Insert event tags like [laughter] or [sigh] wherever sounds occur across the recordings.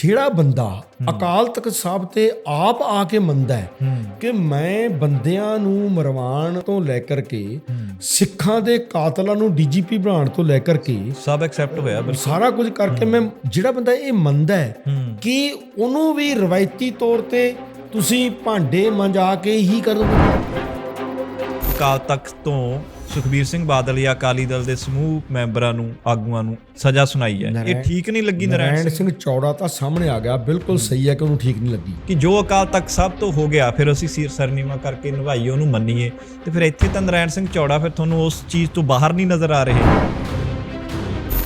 ਜਿਹੜਾ ਬੰਦਾ ਅਕਾਲ ਤਖਤ ਸਾਹਿਬ ਤੇ ਆਪ ਆ ਕੇ ਮੰਨਦਾ ਹੈ ਕਿ ਮੈਂ ਬੰਦਿਆਂ ਨੂੰ ਮਰਵਾਉਣ ਤੋਂ ਲੈ ਕਰਕੇ ਸਿੱਖਾਂ ਦੇ ਕਾਤਲਾਂ ਨੂੰ ਡੀਜੀਪੀ ਬਣਾਉਣ ਤੋਂ ਲੈ ਕਰਕੇ ਸਭ ਐਕਸੈਪਟ ਹੋਇਆ ਬਿਲਕੁਲ। ਸਾਰਾ ਕੁਝ ਕਰਕੇ ਮੈਂ ਜਿਹੜਾ ਬੰਦਾ ਇਹ ਮੰਨਦਾ ਹੈ ਕਿ ਉਹਨੂੰ ਵੀ ਰਵਾਇਤੀ ਤੌਰ ਤੇ ਤੁਸੀਂ ਭਾਂਡੇ ਮੰਜਾ ਕੇ ਹੀ ਕਰੋਗੇ ਅਕਾਲ ਤਖਤ ਤੋਂ ਸੁਖਬੀਰ ਸਿੰਘ ਬਾਦਲ ਜਾਂ ਅਕਾਲੀ ਦਲ ਦੇ ਸਮੂਹ ਮੈਂਬਰਾਂ ਨੂੰ ਆਗੂਆਂ ਨੂੰ ਸਜ਼ਾ ਸੁਣਾਈ ਹੈ। ਇਹ ਠੀਕ ਨਹੀਂ ਲੱਗੀ ਨਾਰਾਇਣ ਸਿੰਘ? ਚੌੜਾ ਤਾਂ ਸਾਹਮਣੇ ਆ ਗਿਆ ਬਿਲਕੁਲ ਸਹੀ ਹੈ ਕਿ ਉਹਨੂੰ ਠੀਕ ਨਹੀਂ ਲੱਗੀ। ਕਿ ਜੋ ਅਕਾਲ ਤਖਤ ਸਾਹਿਬ ਤੋਂ ਹੋ ਗਿਆ ਫਿਰ ਅਸੀਂ ਸਿਰ ਸਰਨੀਮਾ ਕਰਕੇ ਨਿਭਾਈਏ ਉਹਨੂੰ ਮੰਨੀਏ। ਤੇ ਫਿਰ ਇੱਥੇ ਤਾਂ ਨਾਰਾਇਣ ਸਿੰਘ ਚੌੜਾ ਫਿਰ ਤੁਹਾਨੂੰ ਉਸ ਚੀਜ਼ ਤੋਂ ਬਾਹਰ ਨਹੀਂ ਨਜ਼ਰ ਆ ਰਹੇ।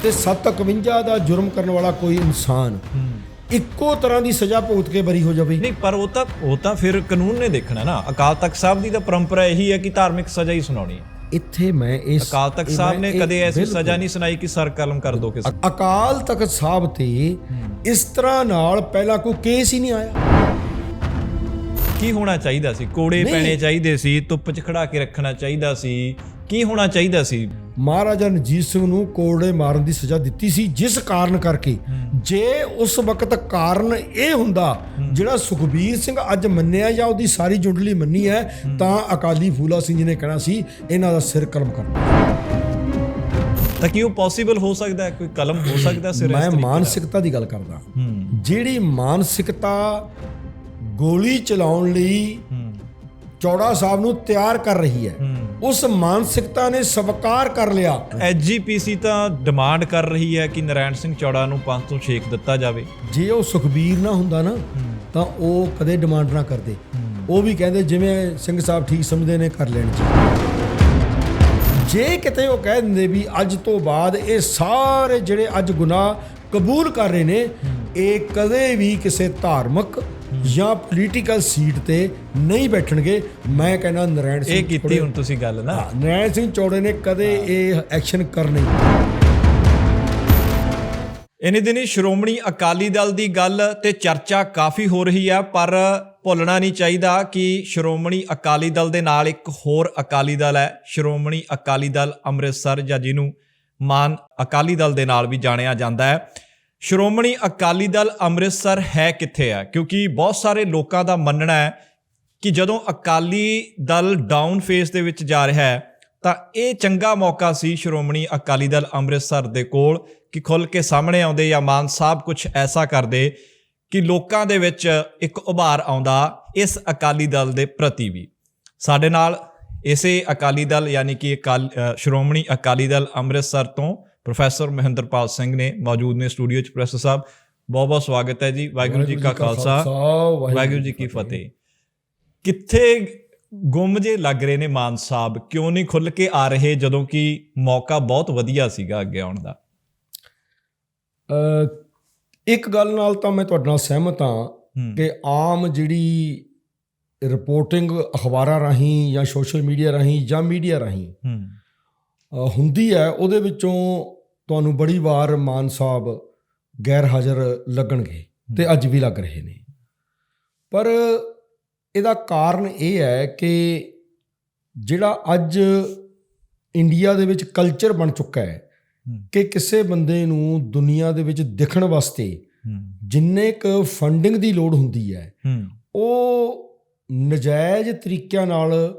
ਤੇ 751 ਦਾ ਜੁਰਮ ਕਰਨ ਵਾਲਾ ਕੋਈ ਇਨਸਾਨ ਇੱਕੋ ਤਰ੍ਹਾਂ ਦੀ ਸਜ਼ਾ ਭੁਗਤ ਕੇ ਬਰੀ ਹੋ ਜਾਵੇ। ਨਹੀਂ ਪਰ ਉਹ ਤਾਂ ਉਹ ਤਾਂ ਫਿਰ ਕਾਨੂੰਨ ਨੇ ਦੇਖਣਾ ਨਾ। ਅਕਾਲ ਤਖਤ ਸਾਹਿਬ ਦੀ ਤਾਂ ਪਰੰਪਰਾ ਇਹੀ ਹੈ ਕਿ ਧਾਰਮਿਕ ਸਜ਼ਾ ਹੀ ਸੁਣਾਉਣੀ ਹੈ। ਇੱਥੇ ਮੈਂ ਇਸ ਅਕਾਲ ਤਖਤ ਸਾਹਿਬ ਨੇ ਕਦੇ ਐਸੀ ਸਜ਼ਾ ਨਹੀਂ ਸੁਣਾਈ ਕਿ ਸਰ ਕਲਮ ਕਰ ਦੋ ਕਿਸੇ ਅਕਾਲ ਤਖਤ ਸਾਹਿਬ ਤੇ ਇਸ ਤਰ੍ਹਾਂ ਨਾਲ ਪਹਿਲਾਂ ਕੋਈ ਕੇਸ ਹੀ ਨਹੀਂ ਆਇਆ। ਕੀ ਹੋਣਾ ਚਾਹੀਦਾ ਸੀ? ਕੋੜੇ। ਪੈਣੇ ਚਾਹੀਦੇ ਸੀ ਧੁੱਪ 'ਚ ਖੜਾ ਕੇ ਰੱਖਣਾ ਚਾਹੀਦਾ ਸੀ। ਕੀ ਹੋਣਾ ਚਾਹੀਦਾ ਸੀ? ਮਹਾਰਾਜਾ ਰਣਜੀਤ ਸਿੰਘ ਨੂੰ ਕੋੜੇ ਮਾਰਨ ਦੀ ਸਜ਼ਾ ਦਿੱਤੀ ਸੀ ਜਿਸ ਕਾਰਨ ਕਰਕੇ ਜੇ ਉਸ ਵਕਤ ਕਾਰਨ ਇਹ ਹੁੰਦਾ ਜਿਹੜਾ ਸੁਖਬੀਰ ਸਿੰਘ ਅੱਜ ਮੰਨਿਆ ਜਾਂ ਉਹਦੀ ਸਾਰੀ ਜੁੰਡਲੀ ਮੰਨੀ ਹੈ ਤਾਂ ਅਕਾਲੀ ਫੂਲਾ ਸਿੰਘ ਜੀ ਨੇ ਕਹਿਣਾ ਸੀ ਇਹਨਾਂ ਦਾ ਸਿਰ ਕਲਮ ਕਰਨਾ। ਤਾਂ ਕੀ ਉਹ ਪੋਸੀਬਲ ਹੋ ਸਕਦਾ ਹੈ? ਕੋਈ ਕਲਮ ਹੋ ਸਕਦਾ ਸਿਰ ਮੈਂ? ਮਾਨਸਿਕਤਾ ਦੀ ਗੱਲ ਕਰਦਾ। ਜਿਹੜੀ ਮਾਨਸਿਕਤਾ ਗੋਲੀ ਚਲਾਉਣ ਲਈ ਚੌੜਾ ਸਾਹਿਬ ਨੂੰ ਤਿਆਰ ਕਰ ਰਹੀ ਹੈ। ਉਸ ਮਾਨਸਿਕਤਾ ਨੇ ਸਵਕਾਰ ਕਰ ਲਿਆ। ਐਜੀਪੀਸੀ ਤਾਂ ਡਿਮਾਂਡ ਕਰ ਰਹੀ ਹੈ ਕਿ ਨਰਾਇਣ ਸਿੰਘ ਚੌੜਾ ਨੂੰ ਪੰਜ ਤੋਂ ਛੇਕ ਦਿੱਤਾ ਜਾਵੇ। ਜੇ ਉਹ ਸੁਖਬੀਰ ਨਾ ਹੁੰਦਾ ਨਾ ਤਾਂ ਉਹ ਕਦੇ ਡਿਮਾਂਡ ਨਾ ਕਰਦੇ। ਉਹ ਵੀ ਕਹਿੰਦੇ ਜਿਵੇਂ ਸਿੰਘ ਸਾਹਿਬ ਠੀਕ ਸਮਝਦੇ ਨੇ ਕਰ ਲੈਣ ਜੀ। ਜੇ ਕਿਤੇ ਉਹ ਕਹਿ ਦਿੰਦੇ ਵੀ ਅੱਜ ਤੋਂ ਬਾਅਦ ਇਹ ਸਾਰੇ ਜਿਹੜੇ ਅੱਜ ਗੁਨਾਹ ਕਬੂਲ ਕਰ ਰਹੇ ਨੇ ਇਹ ਕਦੇ ਵੀ ਕਿਸੇ ਧਾਰਮਿਕ ਜਾਂ ਪੋਲੀਟੀਕਲ ਸੀਟ ਤੇ ਨਹੀਂ ਬੈਠਣਗੇ ਮੈਂ ਕਹਿੰਦਾ ਨਰਾਇਣ ਸਿੰਘ ਇਹ ਕੀਤੀ ਹੁਣ ਤੁਸੀਂ ਗੱਲ ਨਾ। ਹਾਂ, ਨਰਾਇਣ ਸਿੰਘ ਚੌੜੇ ਨੇ ਕਦੇ ਇਹ ਐਕਸ਼ਨ ਕਰਨੀ ਇਨੀ ਦਿਨੀ ਸ਼੍ਰੋਮਣੀ ਅਕਾਲੀ ਦਲ ਦੀ ਗੱਲ ਤੇ ਚਰਚਾ ਕਾਫੀ ਹੋ ਰਹੀ ਹੈ ਪਰ ਭੁੱਲਣਾ ਨਹੀਂ ਚਾਹੀਦਾ ਕਿ ਸ਼੍ਰੋਮਣੀ ਅਕਾਲੀ ਦਲ ਦੇ ਨਾਲ ਇੱਕ ਹੋਰ ਅਕਾਲੀ ਦਲ ਹੈ। ਸ਼੍ਰੋਮਣੀ ਅਕਾਲੀ ਦਲ ਅੰਮ੍ਰਿਤਸਰ ਜਾਂ ਜਿਹਨੂੰ ਮਾਨ ਅਕਾਲੀ ਦਲ ਦੇ ਨਾਲ ਵੀ ਜਾਣਿਆ ਜਾਂਦਾ ਹੈ। ਸ਼੍ਰੋਮਣੀ ਅਕਾਲੀ ਦਲ ਅੰਮ੍ਰਿਤਸਰ ਹੈ ਕਿੱਥੇ ਹੈ ਕਿਉਂਕਿ ਬਹੁਤ ਸਾਰੇ ਲੋਕਾਂ ਦਾ ਮੰਨਣਾ ਹੈ ਕਿ ਜਦੋਂ ਅਕਾਲੀ ਦਲ ਡਾਊਨ ਫੇਸ ਦੇ ਵਿੱਚ ਜਾ ਰਿਹਾ ਹੈ, ਤਾਂ ਇਹ ਚੰਗਾ ਮੌਕਾ ਸੀ ਸ਼੍ਰੋਮਣੀ ਅਕਾਲੀ ਦਲ ਅੰਮ੍ਰਿਤਸਰ ਦੇ ਕੋਲ ਕਿ ਖੁੱਲ ਕੇ ਸਾਹਮਣੇ ਆਉਂਦੇ ਜਾਂ ਮਾਨ ਸਾਹਿਬ ਕੁਝ ਐਸਾ ਕਰਦੇ ਕਿ ਲੋਕਾਂ ਦੇ ਵਿੱਚ ਇੱਕ ਉਭਾਰ ਆਉਂਦਾ ਇਸ ਅਕਾਲੀ ਦਲ ਦੇ ਪ੍ਰਤੀ ਵੀ। ਸਾਡੇ ਨਾਲ ਇਸੇ ਅਕਾਲੀ ਦਲ, ਯਾਨੀ ਕਿ ਅਕਾਲ- ਸ਼੍ਰੋਮਣੀ ਅਕਾਲੀ ਦਲ ਅੰਮ੍ਰਿਤਸਰ ਤੋਂ ਪ੍ਰੋਫੈਸਰ ਮਹਿੰਦਰਪਾਲ ਸਿੰਘ ਨੇ ਮੌਜੂਦ ਨੇ ਸਟੂਡੀਓ 'ਚ ਪ੍ਰੋਫੈਸਰ ਸਾਹਿਬ ਬਹੁਤ ਬਹੁਤ ਸਵਾਗਤ ਹੈ ਜੀ ਵਾਹਿਗੁਰੂ ਜੀ ਕਾ ਖਾਲਸਾ ਵਾਹਿਗੁਰੂ ਜੀ ਕੀ ਫਤਿਹ। ਕਿੱਥੇ ਗੁੰਮ ਜੇ ਲੱਗ ਰਹੇ ਨੇ ਮਾਨ ਸਾਹਿਬ? ਕਿਉਂ ਨਹੀਂ ਖੁੱਲ ਕੇ ਆ ਰਹੇ ਜਦੋਂ ਕਿ ਮੌਕਾ ਬਹੁਤ ਵਧੀਆ ਸੀਗਾ ਅੱਗੇ ਆਉਣ ਦਾ? ਇੱਕ ਗੱਲ ਨਾਲ ਤਾਂ ਮੈਂ ਤੁਹਾਡੇ ਨਾਲ ਸਹਿਮਤ ਹਾਂ ਕਿ ਆਮ ਜਿਹੜੀ ਰਿਪੋਰਟਿੰਗ ਅਖਬਾਰਾਂ ਰਾਹੀਂ ਜਾਂ ਸੋਸ਼ਲ ਮੀਡੀਆ ਰਾਹੀਂ ਜਾਂ ਮੀਡੀਆ ਰਾਹੀਂ ਹੁੰਦੀ ਹੈ ਉਹਦੇ ਵਿੱਚੋਂ ਤੁਹਾਨੂੰ ਬੜੀ ਵਾਰ ਮਾਨ ਸਾਹਿਬ ਗੈਰ ਹਾਜ਼ਰ ਲੱਗਣਗੇ ਤੇ ਅੱਜ ਵੀ ਲੱਗ ਰਹੇ ਨੇ। ਪਰ ਇਹਦਾ ਕਾਰਨ ਇਹ ਹੈ ਕਿ ਜਿਹੜਾ ਅੱਜ ਇੰਡੀਆ ਦੇ ਵਿੱਚ ਕਲਚਰ ਬਣ ਚੁੱਕਾ ਹੈ ਕਿ ਕਿਸੇ ਬੰਦੇ ਨੂੰ ਦੁਨੀਆ ਦੇ ਵਿੱਚ ਦਿਖਣ ਵਾਸਤੇ ਜਿੰਨੇ ਕ ਫੰਡਿੰਗ ਦੀ ਲੋੜ ਹੁੰਦੀ ਹੈ ਉਹ ਨਜਾਇਜ਼ ਤਰੀਕਿਆਂ ਨਾਲ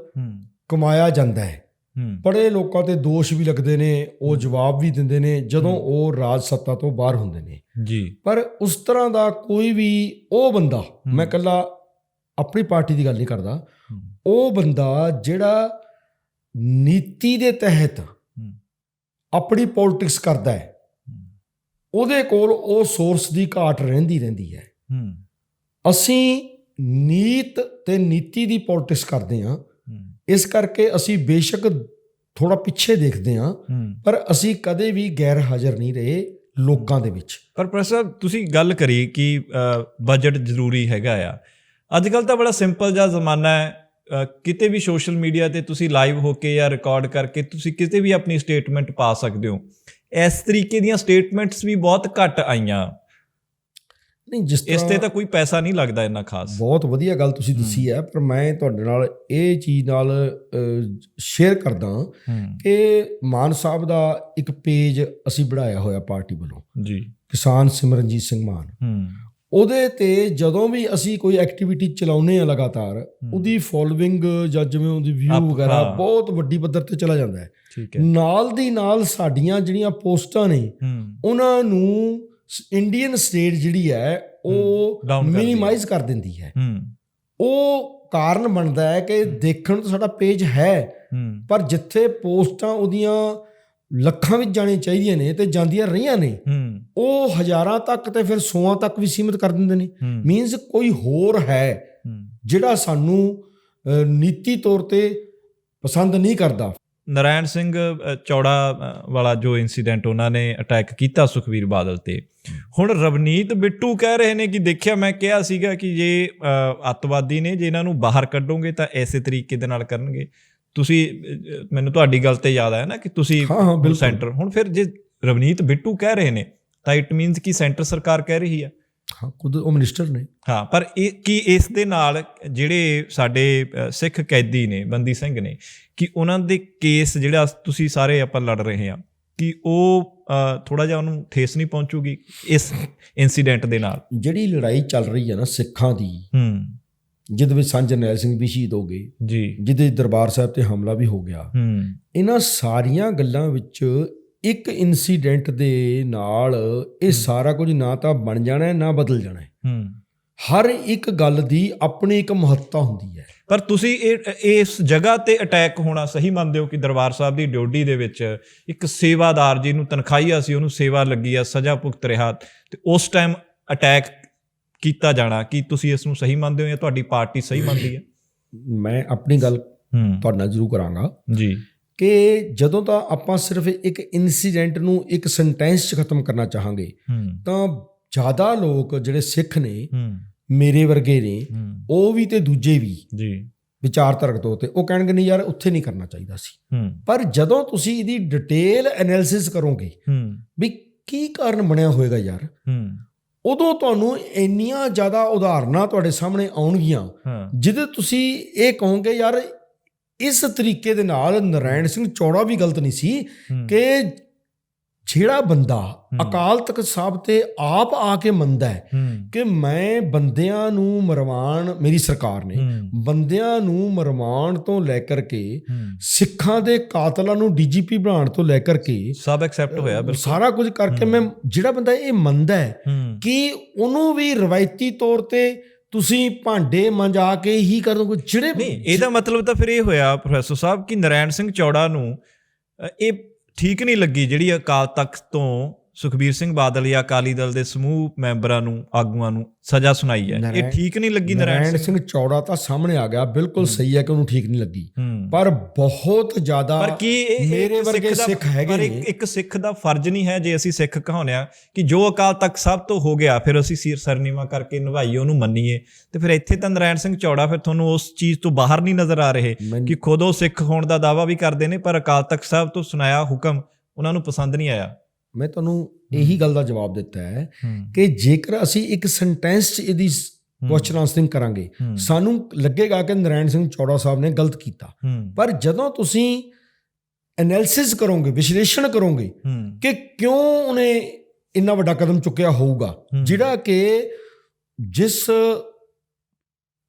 ਕਮਾਇਆ ਜਾਂਦਾ ਹੂੰ। ਬੜੇ ਲੋਕਾਂ ਤੇ ਦੋਸ਼ ਵੀ ਲੱਗਦੇ ਨੇ ਉਹ ਜਵਾਬ ਵੀ ਦਿੰਦੇ ਨੇ ਜਦੋਂ ਉਹ ਰਾਜ ਸੱਤਾ ਤੋਂ ਬਾਹਰ ਹੁੰਦੇ ਨੇ। ਜੀ। ਪਰ ਉਸ ਤਰ੍ਹਾਂ ਦਾ ਕੋਈ ਵੀ ਉਹ ਬੰਦਾ ਮੈਂ ਕੱਲਾ ਆਪਣੀ ਪਾਰਟੀ ਦੀ ਗੱਲ ਨਹੀਂ ਕਰਦਾ ਉਹ ਬੰਦਾ ਜਿਹੜਾ ਨੀਤੀ ਦੇ ਤਹਿਤ ਆਪਣੀ ਪੋਲਿਟਿਕਸ ਕਰਦਾ ਹੈ ਉਹਦੇ ਕੋਲ ਉਹ ਸੋਰਸ ਦੀ ਘਾਟ ਰਹਿੰਦੀ ਰਹਿੰਦੀ ਹੈ। ਅਸੀਂ ਨੀਤ ਤੇ ਨੀਤੀ ਦੀ ਪੋਲਿਟਿਕਸ ਕਰਦੇ ਹੂੰ ਇਸ ਕਰਕੇ ਅਸੀਂ ਬੇਸ਼ੱਕ ਥੋੜਾ ਪਿੱਛੇ ਦੇਖਦੇ ਹਾਂ ਪਰ ਅਸੀਂ ਕਦੇ ਵੀ ਗੈਰ ਹਾਜ਼ਰ ਨਹੀਂ ਰਹੇ ਲੋਕਾਂ ਦੇ ਵਿੱਚ। ਪਰ ਪ੍ਰੋਫੈਸਰ ਤੁਸੀਂ ਗੱਲ ਕਰੀ ਕਿ ਬਜਟ ਜ਼ਰੂਰੀ ਹੈਗਾ ਆ। ਅੱਜ ਕੱਲ ਤਾਂ ਬੜਾ ਸਿੰਪਲ ਜਿਹਾ ਜ਼ਮਾਨਾ ਹੈ ਕਿਤੇ ਵੀ ਸੋਸ਼ਲ ਮੀਡੀਆ ਤੇ ਤੁਸੀਂ ਲਾਈਵ ਹੋ ਕੇ ਜਾਂ ਰਿਕਾਰਡ ਕਰਕੇ ਤੁਸੀਂ ਕਿਤੇ ਵੀ ਆਪਣੀ ਸਟੇਟਮੈਂਟ ਪਾ ਸਕਦੇ ਹੋ। ਇਸ ਤਰੀਕੇ ਦੀਆਂ ਸਟੇਟਮੈਂਟਸ ਵੀ ਬਹੁਤ ਘੱਟ ਆਈਆਂ। ਨਹੀਂ ਜਿਸ ਇਸ ਤੇ ਤਾਂ ਕੋਈ ਪੈਸਾ ਨਹੀਂ ਲੱਗਦਾ ਇੰਨਾ ਖਾਸ। ਬਹੁਤ ਵਧੀਆ ਗੱਲ ਤੁਸੀਂ ਦੱਸੀ ਹੈ ਪਰ ਮੈਂ ਤੁਹਾਡੇ ਨਾਲ ਇਹ ਚੀਜ਼ ਨਾਲ ਸ਼ੇਅਰ ਕਰਦਾ ਕਿ ਮਾਨ ਸਾਹਿਬ ਦਾ ਇੱਕ ਪੇਜ ਅਸੀਂ ਬਣਾਇਆ ਹੋਇਆ ਪਾਰਟੀ ਵੱਲੋਂ। ਜੀ। ਕਿਸਾਨ ਸਿਮਰਨਜੀਤ ਸਿੰਘ ਮਾਨ। ਉਹਦੇ ਤੇ ਜਦੋਂ ਵੀ ਅਸੀਂ ਕੋਈ ਐਕਟੀਵਿਟੀ ਚਲਾਉਨੇ ਆ ਲਗਾਤਾਰ ਉਹਦੀ ਫੋਲੋਇੰਗ ਜਾਂ ਜਿਵੇਂ ਉਹਦੀ ਵਿਊ ਵਗੈਰਾ। ਬਹੁਤ ਵੱਡੀ ਪੱਧਰ ਤੇ ਚਲਾ ਜਾਂਦਾ ਹੈ। ਨਾਲ ਦੀ ਨਾਲ ਸਾਡੀਆਂ ਜਿਹੜੀਆਂ ਪੋਸਟਾਂ ਨੇ ਉਹਨਾਂ ਨੂੰ ਇੰਡੀਅਨ ਸਟੇਟ ਜਿਹੜੀ ਹੈ ਉਹ। ਮਿਨੀਮਾਈਜ਼ ਕਰ ਦਿੰਦੀ ਹੈ। ਉਹ ਕਾਰਨ ਬਣਦਾ ਹੈ ਕਿ ਦੇਖਣ ਨੂੰ ਤਾਂ ਸਾਡਾ ਪੇਜ ਹੈ ਪਰ ਜਿੱਥੇ ਪੋਸਟਾਂ ਉਹਦੀਆਂ ਲੱਖਾਂ ਵਿੱਚ ਜਾਣੀਆਂ ਚਾਹੀਦੀਆਂ ਨੇ ਤੇ ਜਾਂਦੀਆਂ ਰਹੀਆਂ ਨੇ ਉਹ ਹਜ਼ਾਰਾਂ ਤੱਕ ਤੇ ਫਿਰ ਸੌਆਂ ਤੱਕ ਵੀ ਸੀਮਿਤ ਕਰ ਦਿੰਦੇ ਨੇ। ਮੀਨਸ ਕੋਈ ਹੋਰ ਹੈ ਜਿਹੜਾ ਸਾਨੂੰ ਨੀਤੀ ਤੌਰ ਤੇ ਪਸੰਦ ਨਹੀਂ ਕਰਦਾ। ਨਰਾਇਣ ਸਿੰਘ ਚੌੜਾ ਵਾਲਾ ਜੋ ਇਨਸੀਡੈਂਟ ਉਹਨਾਂ ਨੇ ਅਟੈਕ ਕੀਤਾ ਸੁਖਵੀਰ ਬਾਦਲ ਤੇ। ਹੁਣ ਰਵਨੀਤ ਬਿੱਟੂ ਕਹਿ ਰਹੇ ਨੇ ਕਿ ਦੇਖਿਆ ਮੈਂ ਕਿਹਾ ਸੀਗਾ ਕਿ ਜੇ ਅੱਤਵਾਦੀ ਨੇ ਜੇ ਇਹਨਾਂ ਨੂੰ ਬਾਹਰ ਕੱਢੋਗੇ ਤਾਂ ਐਸੇ ਤਰੀਕੇ ਦੇ ਨਾਲ ਕਰਨਗੇ। ਤੁਸੀਂ ਮੈਨੂੰ ਤੁਹਾਡੀ ਗੱਲ ਤੇ ਯਾਦ ਆਇਆ ਨਾ ਕਿ ਤੁਸੀਂ ਸੈਂਟਰ ਹੁਣ ਫਿਰ ਜੇ ਰਵਨੀਤ ਬਿੱਟੂ ਕਹਿ ਰਹੇ ਨੇ ਤਾਂ ਇਟ ਮੀਨਸ ਕਿ ਸੈਂਟਰ ਸਰਕਾਰ ਕਹਿ ਰਹੀ ਹੈ ਹਾਂ ਖੁਦ ਉਹ ਮਿਨਿਸਟਰ ਨੇ। ਹਾਂ ਪਰ ਇਹ ਕੀ ਇਸ ਦੇ ਨਾਲ ਜਿਹੜੇ ਸਾਡੇ ਸਿੱਖ ਕੈਦੀ ਨੇ ਬੰਦੀ ਸਿੰਘ ਨੇ ਕਿ ਉਹਨਾਂ ਦੇ ਕੇਸ ਜਿਹੜਾ ਤੁਸੀਂ ਸਾਰੇ ਆਪਾਂ ਲੜ ਰਹੇ ਹਾਂ ਕਿ ਉਹ ਥੋੜਾ ਜਿਹਾ ਉਹਨੂੰ ਠੇਸ ਨਹੀਂ ਪਹੁੰਚੂਗੀ ਇਸ ਇਨਸੀਡੈਂਟ ਦੇ ਨਾਲ? ਜਿਹੜੀ ਲੜਾਈ ਚੱਲ ਰਹੀ ਹੈ ਨਾ ਸਿੱਖਾਂ ਦੀ ਹੂੰ। ਜਿਹਦੇ ਵਿੱਚ ਸੰਤ ਜਰਨੈਲ ਸਿੰਘ ਵੀ ਸ਼ਹੀਦ ਹੋ ਗਏ ਜੀ। ਜਿਹਦੇ ਦਰਬਾਰ ਸਾਹਿਬ ਤੇ ਹਮਲਾ ਵੀ ਹੋ ਗਿਆ। ਹੂੰ। ਇਹਨਾਂ ਸਾਰੀਆਂ ਗੱਲਾਂ ਵਿੱਚ ਇੱਕ ਇਨਸੀਡੈਂਟ ਦੇ ਨਾਲ ਇਹ ਸਾਰਾ ਕੁਝ ਨਾ ਤਾਂ ਬਣ ਜਾਣਾ ਹੈ ਨਾ ਬਦਲ ਜਾਣਾ ਹੈ। ਹੂੰ। ਹਰ ਇੱਕ ਗੱਲ ਦੀ ਆਪਣੀ ਇੱਕ ਮਹੱਤਤਾ ਹੁੰਦੀ ਹੈ। ਪਰ ਤੁਸੀਂ ਇਹ ਇਸ ਜਗ੍ਹਾ ਤੇ ਅਟੈਕ ਹੋਣਾ ਸਹੀ ਮੰਨਦੇ ਹੋ ਕਿ ਦਰਬਾਰ ਸਾਹਿਬ ਦੀ ਡਿਊਟੀ ਦੇ ਵਿੱਚ ਇੱਕ ਸੇਵਾਦਾਰ ਜੀ ਨੂੰ ਤਨਖਾਹੀਆ ਸੀ ਉਹਨੂੰ ਸੇਵਾ ਲੱਗੀ ਆ ਸਜ਼ਾ ਭੁਗਤ ਰਿਹਾ ਤੇ ਉਸ ਟਾਈਮ ਅਟੈਕ ਕੀਤਾ ਜਾਣਾ ਕੀ ਤੁਸੀਂ ਇਸ ਨੂੰ ਸਹੀ ਮੰਨਦੇ ਹੋ ਜਾਂ ਤੁਹਾਡੀ ਪਾਰਟੀ ਸਹੀ ਮੰਨਦੀ ਹੈ? ਮੈਂ ਆਪਣੀ ਗੱਲ ਤੁਹਾਡੇ ਨਾਲ ਜ਼ਰੂਰ ਕਰਾਂਗਾ। ਜੀ। ਕਿ ਜਦੋਂ ਤਾਂ ਆਪਾਂ ਸਿਰਫ ਇੱਕ ਇਨਸੀਡੈਂਟ ਨੂੰ ਇੱਕ ਸੈਂਟੈਂਸ 'ਚ ਖਤਮ ਕਰਨਾ ਚਾਹਾਂਗੇ ਤਾਂ ਜ਼ਿਆਦਾ ਲੋਕ ਜਿਹੜੇ ਸਿੱਖ ਨੇ ਮੇਰੇ ਵਰਗੇ ਨੇ ਉਹ ਵੀ ਤੇ ਦੂਜੇ ਵੀ ਜੀ। ਵਿਚਾਰਧਾਰਕ ਤੌਰ ਤੇ ਉਹ ਕਹਿਣਗੇ ਨਹੀਂ ਯਾਰ ਉੱਥੇ ਨਹੀਂ ਕਰਨਾ ਚਾਹੀਦਾ ਸੀ। ਪਰ ਜਦੋਂ ਤੁਸੀਂ ਇਹਦੀ ਡਿਟੇਲ ਐਨਾਲਿਸਿਸ ਕਰੋਗੇ ਵੀ ਕੀ ਕਾਰਨ ਬਣਿਆ ਹੋਵੇਗਾ ਯਾਰ? ਉਦੋਂ ਤੁਹਾਨੂੰ ਇੰਨੀਆਂ ਜ਼ਿਆਦਾ ਉਦਾਹਰਨਾਂ ਤੁਹਾਡੇ ਸਾਹਮਣੇ ਆਉਣਗੀਆਂ ਜਿਹਦੇ ਤੁਸੀਂ ਇਹ ਕਹੋਗੇ ਯਾਰ ਇਸ ਤਰੀਕੇ ਦੇ ਨਾਲ ਨਰਾਇਣ ਸਿੰਘ ਚੌੜਾ ਵੀ ਗਲਤ ਨਹੀਂ ਸੀ ਕਿ ਜਿਹੜਾ ਬੰਦਾ ਅਕਾਲ ਤਖਤ ਸਾਹਿਬ ਤੇ ਆਪ ਆ ਕੇ ਮੰਨਦਾ ਹੈ ਕਿ ਮੈਂ ਬੰਦਿਆਂ ਨੂੰ ਮਰਵਾਣ ਮੇਰੀ ਸਰਕਾਰ ਨੇ ਬੰਦਿਆਂ ਨੂੰ ਮਰਵਾਣ ਤੋਂ ਲੈ ਕਰਕੇ ਸਿੱਖਾਂ ਦੇ ਕਾਤਲਾਂ ਨੂੰ ਡੀਜੀਪੀ ਬਣਾਉਣ ਤੋਂ ਲੈ ਕਰਕੇ ਸਭ ਐਕਸੈਪਟ ਹੋਇਆ ਬਿਲਕੁਲ। ਸਾਰਾ ਕੁਝ ਕਰਕੇ ਮੈਂ ਜਿਹੜਾ ਬੰਦਾ ਇਹ ਮੰਨਦਾ ਹੂੰ। ਕਿ ਉਹਨੂੰ ਵੀ ਰਵਾਇਤੀ ਤੌਰ ਤੇ ਤੁਸੀਂ ਭਾਂਡੇ ਮੰਜਾ ਕੇ ਹੀ ਕਰ ਦੋਗੇ ਜਿਹੜੇ ਨਹੀਂ, ਇਹਦਾ ਮਤਲਬ ਤਾਂ ਫਿਰ ਇਹ ਹੋਇਆ, ਪ੍ਰੋਫੈਸਰ ਸਾਹਿਬ, ਕਿ ਨਰਾਇਣ ਸਿੰਘ ਚੌੜਾ ਨੂੰ ਇਹ ਠੀਕ ਨਹੀਂ ਲੱਗੀ ਜਿਹੜੀ ਅਕਾਲ ਤਖਤ ਤੋਂ ਸੁਖਬੀਰ ਸਿੰਘ ਬਾਦਲ ਜਾਂ ਅਕਾਲੀ ਦਲ ਦੇ ਸਮੂਹ ਮੈਂਬਰਾਂ ਨੂੰ ਆਗੂਆਂ ਨੂੰ ਸਜ਼ਾ ਸੁਣਾਈ ਹੈ। ਇਹ ਠੀਕ ਨਹੀਂ ਲੱਗੀ ਨਰਾਇਣ ਸਿੰਘ? ਚੌੜਾ ਤਾਂ ਸਾਹਮਣੇ ਆ ਗਿਆ ਬਿਲਕੁਲ ਸਹੀ ਹੈ ਕਿ ਉਹਨੂੰ ਠੀਕ ਨਹੀਂ ਲੱਗੀ। ਪਰ ਬਹੁਤ ਜ਼ਿਆਦਾ ਪਰ ਕੀ ਮੇਰੇ ਵਰਗੇ ਸਿੱਖ ਹੈਗੇ ਪਰ ਇੱਕ- ਨੇ। ਇੱਕ ਸਿੱਖ ਦਾ ਫਰਜ਼ ਨਹੀਂ ਹੈ ਜੇ ਅਸੀਂ ਸਿੱਖ ਕਹਾਉਂਦੇ ਆ ਕਿ ਜੋ ਅਕਾਲ ਤਖਤ ਸਾਹਿਬ ਤੋਂ ਹੋ ਗਿਆ ਫਿਰ ਅਸੀਂ ਸਿਰ ਸਰਨੀਮਾ ਕਰਕੇ ਨਿਭਾਈਏ ਉਹਨੂੰ ਮੰਨੀਏ। ਤੇ ਫਿਰ ਇੱਥੇ ਤਾਂ ਨਰਾਇਣ ਸਿੰਘ ਚੌੜਾ ਫਿਰ ਤੁਹਾਨੂੰ ਉਸ ਚੀਜ਼ ਤੋਂ ਬਾਹਰ ਨਹੀਂ ਨਜ਼ਰ ਆ ਰਹੇ ਕਿ ਖੁਦ ਉਹ ਸਿੱਖ ਹੋਣ ਦਾ ਦਾਵਾ ਵੀ ਕਰਦੇ ਨੇ ਪਰ ਅਕਾਲ ਤਖਤ ਸਾਹਿਬ ਤੋਂ ਸੁਣਾਇਆ ਹੁਕਮ ਉਹਨਾਂ ਨੂੰ ਪਸੰਦ ਨਹੀਂ ਆਇਆ। ਮੈਂ ਤੁਹਾਨੂੰ ਇਹੀ ਗੱਲ ਦਾ ਜਵਾਬ ਦਿੱਤਾ ਹੈ ਕਿ ਜੇਕਰ ਅਸੀਂ ਇੱਕ ਸੈਂਟੈਂਸ 'ਚ ਇਹਦੀ ਕੁਐਸਚਨ ਆਨਸਰਿੰਗ ਕਰਾਂਗੇ। ਸਾਨੂੰ ਲੱਗੇਗਾ ਕਿ ਨਰਾਇਣ ਸਿੰਘ ਚੌੜਾ ਸਾਹਿਬ ਨੇ ਗਲਤ ਕੀਤਾ। ਪਰ ਜਦੋਂ ਤੁਸੀਂ ਐਨਾਲਿਸਿਸ ਕਰੋਗੇ ਵਿਸ਼ਲੇਸ਼ਣ ਕਰੋਗੇ ਕਿ ਕਿਉਂ ਉਹਨੇ ਇੰਨਾ ਵੱਡਾ ਕਦਮ ਚੁੱਕਿਆ ਹੋਊਗਾ। ਜਿਹੜਾ ਕਿ ਜਿਸ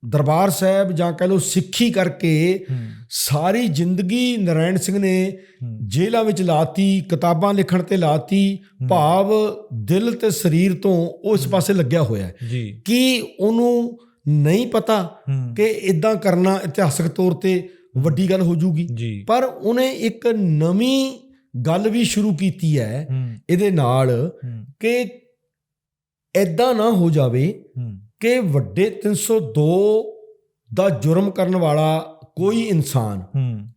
ਦਰਬਾਰ ਸਾਹਿਬ ਜਾਂ ਕਹ ਲਓ ਸਿੱਖੀ ਕਰਕੇ ਸਾਰੀ ਜ਼ਿੰਦਗੀ ਨਰਾਇਣ ਸਿੰਘ ਨੇ। ਜੇਲ੍ਹਾਂ ਵਿੱਚ ਲਾਤੀ ਕਿਤਾਬਾਂ ਲਿਖਣ ਤੇ ਲਾਤੀ ਭਾਵ ਦਿਲ ਤੇ ਸਰੀਰ ਤੋਂ ਉਹ ਇਸ ਪਾਸੇ ਲੱਗਿਆ ਹੋਇਆ ਕਿ ਉਹਨੂੰ ਨਹੀਂ ਪਤਾ ਕਿ ਇਦਾਂ ਕਰਨਾ ਇਤਿਹਾਸਕ ਤੌਰ ਤੇ ਵੱਡੀ ਗੱਲ ਹੋ ਜੂਗੀ? ਪਰ ਉਹਨੇ ਇੱਕ ਨਵੀਂ ਗੱਲ ਵੀ ਸ਼ੁਰੂ ਕੀਤੀ ਹੈ ਇਹਦੇ ਨਾਲ ਕਿ ਐਦਾਂ ਨਾ ਹੋ ਜਾਵੇ ਕਿ ਵੱਡੇ 302 ਦਾ ਜੁਰਮ ਕਰਨ ਵਾਲਾ ਕੋਈ ਇਨਸਾਨ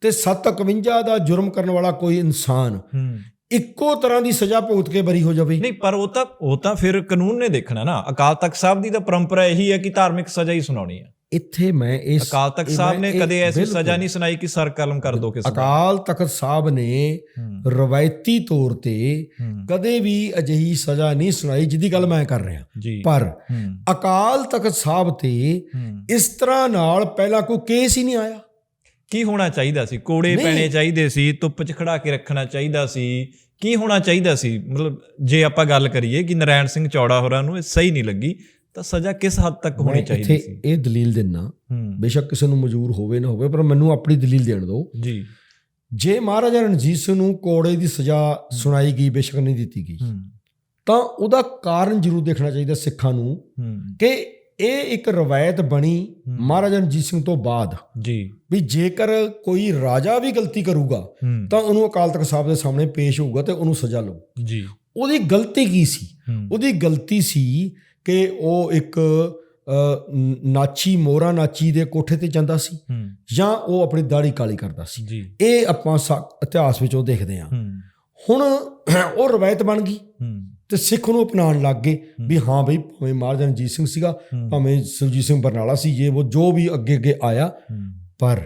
ਤੇ 751 ਦਾ ਜੁਰਮ ਕਰਨ ਵਾਲਾ ਕੋਈ ਇਨਸਾਨ ਇੱਕੋ ਤਰ੍ਹਾਂ ਦੀ ਸਜ਼ਾ ਭੁਗਤ ਕੇ ਬਰੀ ਹੋ ਜਾਵੇ। ਨਹੀਂ ਪਰ ਉਹ ਤਾਂ ਉਹ ਤਾਂ ਫਿਰ ਕਾਨੂੰਨ ਨੇ ਦੇਖਣਾ ਨਾ। ਅਕਾਲ ਤਖਤ ਸਾਹਿਬ ਦੀ ਤਾਂ ਪਰੰਪਰਾ ਇਹੀ ਹੈ ਕਿ ਧਾਰਮਿਕ ਸਜ਼ਾ ਹੀ ਸੁਣਾਉਣੀ ਹੈ। ਇੱਥੇ ਮੈਂ ਇਸ ਅਕਾਲ ਤਖਤ ਸਾਹਿਬ ਨੇ ਕਦੇ ਐਸੀ ਸਜ਼ਾ ਨਹੀਂ ਸੁਣਾਈ ਕਿ ਸਰ ਕਲਮ ਕਰ ਦੋ ਕਿਸੇ ਅਕਾਲ ਤਖਤ ਸਾਹਿਬ ਨੇ ਰਵਾਇਤੀ ਤੌਰ ਤੇ ਕਦੇ ਵੀ ਅਜਿਹੀ ਸਜ਼ਾ ਨਹੀਂ ਸੁਣਾਈ ਜਿਹਦੀ ਗੱਲ ਮੈਂ ਕਰ ਰਿਹਾ। ਪਰ ਅਕਾਲ ਤਖਤ ਸਾਹਿਬ ਤੇ। ਇਸ ਤਰ੍ਹਾਂ ਨਾਲ ਪਹਿਲਾਂ ਕੋਈ ਕੇਸ ਹੀ ਨਹੀਂ ਆਇਆ। ਕੀ ਹੋਣਾ ਚਾਹੀਦਾ ਸੀ? ਕੋੜੇ। ਪੈਣੇ ਚਾਹੀਦੇ ਸੀ ਧੁੱਪ 'ਚ ਖੜਾ ਕੇ ਰੱਖਣਾ ਚਾਹੀਦਾ ਸੀ। ਕੀ ਹੋਣਾ ਚਾਹੀਦਾ ਸੀ? ਮਤਲਬ ਜੇ ਆਪਾਂ ਗੱਲ ਕਰੀਏ ਕਿ ਨਰਾਇਣ ਸਿੰਘ ਚੌੜਾ ਹੋਰਾਂ ਨੂੰ ਇਹ ਸਹੀ ਨਹੀਂ ਲੱਗੀ ਤਾਂ ਸਜ਼ਾ ਕਿਸ ਹੱਦ ਤੱਕ ਹੋਣੀ ਚਾਹੀਦੀ ਸੀ? ਇਹ ਦਲੀਲ ਹੂੰ। ਬੇਸ਼ੱਕ ਕਿਸੇ ਨੂੰ ਮਨਜ਼ੂਰ ਹੋਵੇ ਨਾ ਹੋਵੇ ਪਰ ਮੈਨੂੰ ਆਪਣੀ ਦਲੀਲ ਦੇਣ ਦਿਓ। ਜੀ। ਜੇ ਮਹਾਰਾਜਾ ਰਣਜੀਤ ਸਿੰਘ ਨੂੰ ਕੋੜੇ ਦੀ ਸਜ਼ਾ ਸੁਣਾਈ ਗਈ ਬੇਸ਼ੱਕ ਨਹੀਂ ਦਿੱਤੀ ਗਈ ਤਾਂ ਉਹਦਾ ਕਾਰਨ ਜ਼ਰੂਰ ਦੇਖਣਾ ਚਾਹੀਦਾ ਸਿੱਖਾਂ ਨੂੰ ਕਿ ਇਹ ਇੱਕ ਰਵਾਇਤ ਬਣੀ ਮਹਾਰਾਜਾ ਰਣਜੀਤ ਸਿੰਘ ਤੋਂ ਬਾਅਦ। ਜੀ। ਵੀ ਜੇਕਰ ਕੋਈ ਰਾਜਾ ਵੀ ਗਲਤੀ ਕਰੂਗਾ ਤਾਂ ਉਹਨੂੰ ਅਕਾਲ ਤਖਤ ਸਾਹਿਬ ਦੇ ਸਾਹਮਣੇ ਪੇਸ਼ ਹੋਊਗਾ ਤੇ ਉਹਨੂੰ ਸਜ਼ਾ ਲਊ। ਜੀ। ਉਹਦੀ ਗਲਤੀ ਕੀ ਸੀ? ਉਹਦੀ ਗਲਤੀ ਸੀ ਕਿ ਉਹ ਇੱਕ ਨਾਚੀ ਮੋਰਾ ਨਾਚੀ ਦੇ ਕੋਠੇ ਤੇ ਜਾਂਦਾ ਸੀ ਜਾਂ ਉਹ ਆਪਣੀ ਦਾੜੀ ਕਾਲੀ ਕਰਦਾ ਸੀ। ਇਹ ਆਪਾਂ ਇਤਿਹਾਸ ਵਿੱਚੋਂ ਦੇਖਦੇ ਹਾਂ। ਹੁਣ [clears throat] ਉਹ ਰਵਾਇਤ ਬਣ ਗਈ ਤੇ ਸਿੱਖ ਨੂੰ ਅਪਣਾਉਣ ਲੱਗ ਗਏ ਵੀ ਹਾਂ ਬਈ ਭਾਵੇਂ ਮਹਾਰਾਜਾ ਰਣਜੀਤ ਸਿੰਘ ਸੀਗਾ। ਭਾਵੇਂ ਸੁਰਜੀਤ ਸਿੰਘ ਬਰਨਾਲਾ ਸੀ ਇਹ ਉਹ ਜੋ ਵੀ ਅੱਗੇ ਅੱਗੇ ਆਇਆ ਪਰ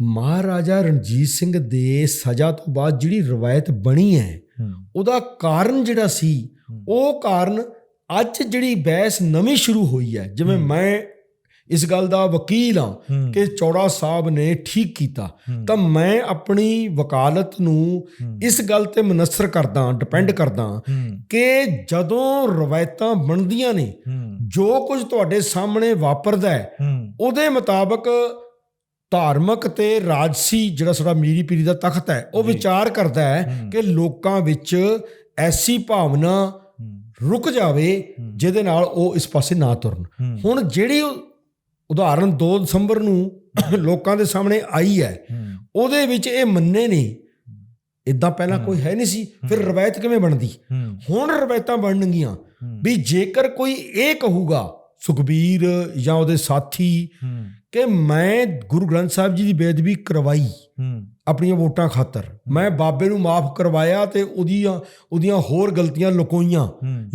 ਮਹਾਰਾਜਾ ਰਣਜੀਤ ਸਿੰਘ ਦੇ ਸਜ਼ਾ ਤੋਂ ਬਾਅਦ ਜਿਹੜੀ ਰਵਾਇਤ ਬਣੀ ਹੂੰ। ਉਹਦਾ ਕਾਰਨ ਜਿਹੜਾ ਸੀ ਉਹ ਕਾਰਨ ਅੱਜ ਜਿਹੜੀ ਬਹਿਸ ਨਵੀਂ ਸ਼ੁਰੂ ਹੋਈ ਹੈ ਜਿਵੇਂ ਮੈਂ ਇਸ ਗੱਲ ਦਾ ਵਕੀਲ ਹਾਂ ਕਿ ਚੌੜਾ ਸਾਹਿਬ ਨੇ ਠੀਕ ਕੀਤਾ। ਤਾਂ ਮੈਂ ਆਪਣੀ ਵਕਾਲਤ ਨੂੰ। ਇਸ ਗੱਲ ਤੇ ਮਨਸਰ ਕਰਦਾ ਡਿਪੈਂਡ ਕਰਦਾ ਕਿ ਜਦੋਂ ਰਵਾਇਤਾਂ ਬਣਦੀਆਂ ਨੇ ਜੋ ਕੁਝ ਤੁਹਾਡੇ ਸਾਹਮਣੇ ਵਾਪਰਦਾ ਹੂੰ ਉਹਦੇ ਮੁਤਾਬਕ ਧਾਰਮਿਕ ਤੇ ਰਾਜਸੀ ਜਿਹੜਾ ਸਾਡਾ ਮੀਰੀ ਪੀਰੀ ਦਾ ਤਖਤ ਹੈ ਉਹ ਵਿਚਾਰ ਕਰਦਾ ਹੈ। ਕਿ ਲੋਕਾਂ ਵਿੱਚ ਐਸੀ ਭਾਵਨਾ ਰੁਕ ਜਾਵੇ ਜਿਹਦੇ ਨਾਲ ਉਹ ਇਸ ਪਾਸੇ ਨਾ ਤੁਰਨ। ਹੁਣ ਜਿਹੜੀ ਉਹ ਉਦਾਹਰਨ 2 ਦਸੰਬਰ ਨੂੰ ਲੋਕਾਂ ਦੇ ਸਾਹਮਣੇ ਆਈ ਹੈ ਉਹਦੇ ਵਿੱਚ ਇਹ ਮੰਨੇ ਨਹੀਂ ਇਦਾਂ ਪਹਿਲਾਂ ਕੋਈ ਹੈ ਨਹੀਂ ਸੀ ਫਿਰ ਰਵਾਇਤ ਕਿਵੇਂ ਬਣਦੀ? ਹੁਣ ਰਵਾਇਤਾਂ ਬਣਨਗੀਆਂ ਵੀ ਜੇਕਰ ਕੋਈ ਇਹ ਕਹੂਗਾ ਸੁਖਬੀਰ ਜਾਂ ਉਹਦੇ ਸਾਥੀ ਕਿ ਮੈਂ ਗੁਰੂ ਗ੍ਰੰਥ ਸਾਹਿਬ ਜੀ ਦੀ ਬੇਅਦਬੀ ਕਰਵਾਈ ਹੂੰ। ਆਪਣੀਆਂ ਵੋਟਾਂ ਖਾਤਰ। ਮੈਂ ਬਾਬੇ ਨੂੰ ਮਾਫ ਕਰਵਾਇਆ ਤੇ ਉਹਦੀਆਂ ਉਹਦੀਆਂ ਹੋਰ ਗਲਤੀਆਂ ਲੁਕੋਈਆਂ।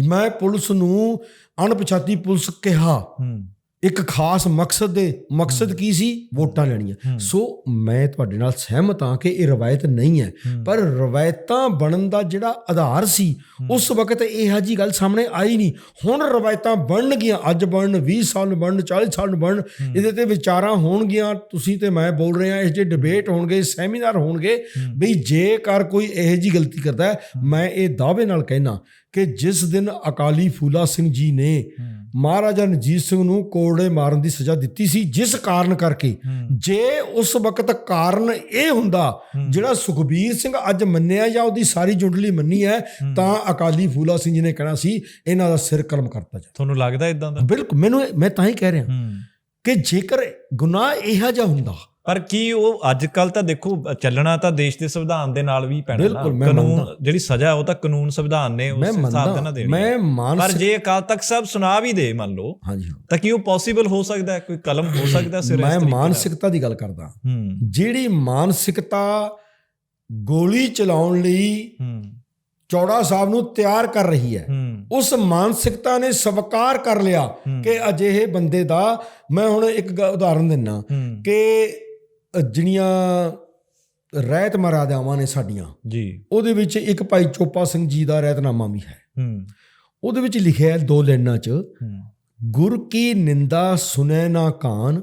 ਮੈਂ ਪੁਲਿਸ ਨੂੰ ਅਣਪਛਾਤੀ ਪੁਲਿਸ ਕਿਹਾ। ਹੂੰ। ਇੱਕ ਖਾਸ ਮਕਸਦ ਦੇ ਮਕਸਦ ਕੀ ਸੀ? ਵੋਟਾਂ ਲੈਣੀਆਂ। ਸੋ ਮੈਂ ਤੁਹਾਡੇ ਨਾਲ ਸਹਿਮਤ ਹਾਂ ਕਿ ਇਹ ਰਵਾਇਤ ਨਹੀਂ ਹੈ। ਪਰ ਰਵਾਇਤਾਂ ਬਣਨ ਦਾ ਜਿਹੜਾ ਆਧਾਰ ਸੀ ਉਸ ਵਕਤ ਇਹ ਜੀ ਗੱਲ ਸਾਹਮਣੇ ਆਈ ਨਹੀਂ। ਹੁਣ ਰਵਾਇਤਾਂ ਬਣਨਗੀਆਂ। ਅੱਜ ਬਣਨ 20 ਸਾਲ ਨੂੰ ਬਣਨ 40 ਸਾਲ ਨੂੰ ਬਣਨ ਇਹਦੇ ਤੇ ਵਿਚਾਰਾਂ ਹੋਣਗੀਆਂ। ਤੁਸੀਂ ਤੇ ਮੈਂ ਬੋਲ ਰਹੇ ਹਾਂ ਇਹ ਜੇ ਡਿਬੇਟ ਹੋਣਗੇ ਸੈਮੀਨਾਰ ਹੋਣਗੇ ਵੀ ਜੇਕਰ ਕੋਈ ਇਹੋ ਜੀ ਗਲਤੀ ਕਰਦਾ ਮੈਂ ਇਹ ਦਾਅਵੇ ਨਾਲ ਕਹਿਣਾ ਕਿ ਜਿਸ ਦਿਨ ਅਕਾਲੀ ਫੂਲਾ ਸਿੰਘ ਜੀ ਨੇ ਮਹਾਰਾਜਾ ਰਣਜੀਤ ਸਿੰਘ ਨੂੰ ਕੋੜੇ ਮਾਰਨ ਦੀ ਸਜ਼ਾ ਦਿੱਤੀ ਸੀ ਜਿਸ ਕਾਰਨ ਕਰਕੇ ਜੇ ਉਸ ਵਕਤ ਕਾਰਨ ਇਹ ਹੁੰਦਾ ਜਿਹੜਾ ਸੁਖਬੀਰ ਸਿੰਘ ਅੱਜ ਮੰਨਿਆ ਜਾਂ ਉਹਦੀ ਸਾਰੀ ਜੁੰਡਲੀ ਮੰਨੀ ਹੈ ਤਾਂ ਅਕਾਲੀ ਫੂਲਾ ਸਿੰਘ ਜੀ ਨੇ ਕਹਿਣਾ ਸੀ ਇਹਨਾਂ ਦਾ ਸਿਰ ਕਲਮ ਕਰਤਾ ਜਾ ਤੁਹਾਨੂੰ ਲੱਗਦਾ ਇਦਾਂ ਦਾ? ਬਿਲਕੁਲ ਮੈਨੂੰ ਮੈਂ ਤਾਂ ਹੀ ਕਹਿ ਰਿਹਾ ਕਿ ਜੇਕਰ ਗੁਨਾਹ ਇਹੋ ਜਿਹਾ ਹੁੰਦਾ ਪਰ ਕੀ ਉਹ ਅੱਜ ਕੱਲ ਤਾਂ ਦੇਖੋ ਚੱਲਣਾ ਤਾਂ ਦੇਸ਼ ਦੇ ਸੰਵਿਧਾਨ ਦੇ ਨਾਲ ਵੀ ਪੈਣਾ ਨਾ। ਕਾਨੂੰਨ ਮੰਨਦਾ। ਜਿਹੜੀ ਸਜ਼ਾ ਉਹ ਤਾਂ ਕਾਨੂੰਨ ਸੰਵਿਧਾਨ ਨੇ ਉਸ ਹਿਸਾਬ ਨਾਲ ਮੰਨਦਾ ਦੇਣੀ ਮੈਂ ਹੈ। ਪਰ ਜੇ ਅਕਾਲ ਤਖਤ ਸਾਹਿਬ ਸੁਣਾ ਵੀ ਦੇ ਮੰਨ ਲਓ ਹਾਂਜੀ ਹਾਂ। ਤਾਂ ਕੀ ਉਹ ਪੋਸੀਬਲ ਹੋ ਸਕਦਾ ਹੈ? ਕੋਈ ਕਲਮ ਹੋ ਸਕਦਾ ਸਿਰ ਮੈਂ? ਮਾਨਸਿਕਤਾ ਦੀ ਗੱਲ ਕਰਦਾ। ਜਿਹੜੀ ਮਾਨਸਿਕਤਾ ਗੋਲੀ ਚਲਾਉਣ ਲਈ ਚੌੜਾ ਸਾਹਿਬ ਨੂੰ ਤਿਆਰ ਕਰ ਰਹੀ ਹੈ ਉਸ ਮਾਨਸਿਕਤਾ ਨੇ ਸਵਕਾਰ ਕਰ ਲਿਆ ਕਿ ਅਜਿਹੇ ਬੰਦੇ ਦਾ ਮੈਂ ਹੁਣ ਇੱਕ ਉਦਾਹਰਨ ਦਿੰਨਾ ਕਿ ਜਿਹੜੀਆਂ ਰਹਿਤ ਮਰਾਦਾਵਾਂ ਨੇ ਸਾਡੀਆਂ। ਜੀ। ਉਹਦੇ ਵਿੱਚ ਇੱਕ ਭਾਈ ਚੋਪਾ ਸਿੰਘ ਜੀ ਦਾ ਰਹਿਤਨਾਮਾ ਵੀ ਹੈ। ਹੂੰ। ਉਹਦੇ ਵਿੱਚ ਲਿਖਿਆ ਹੈ ਦੋ ਲਾਈਨਾਂ 'ਚ ਗੁਰ ਕੀ ਨਿੰਦਾ ਸੁਨੈ ਨਾ ਕਾਨ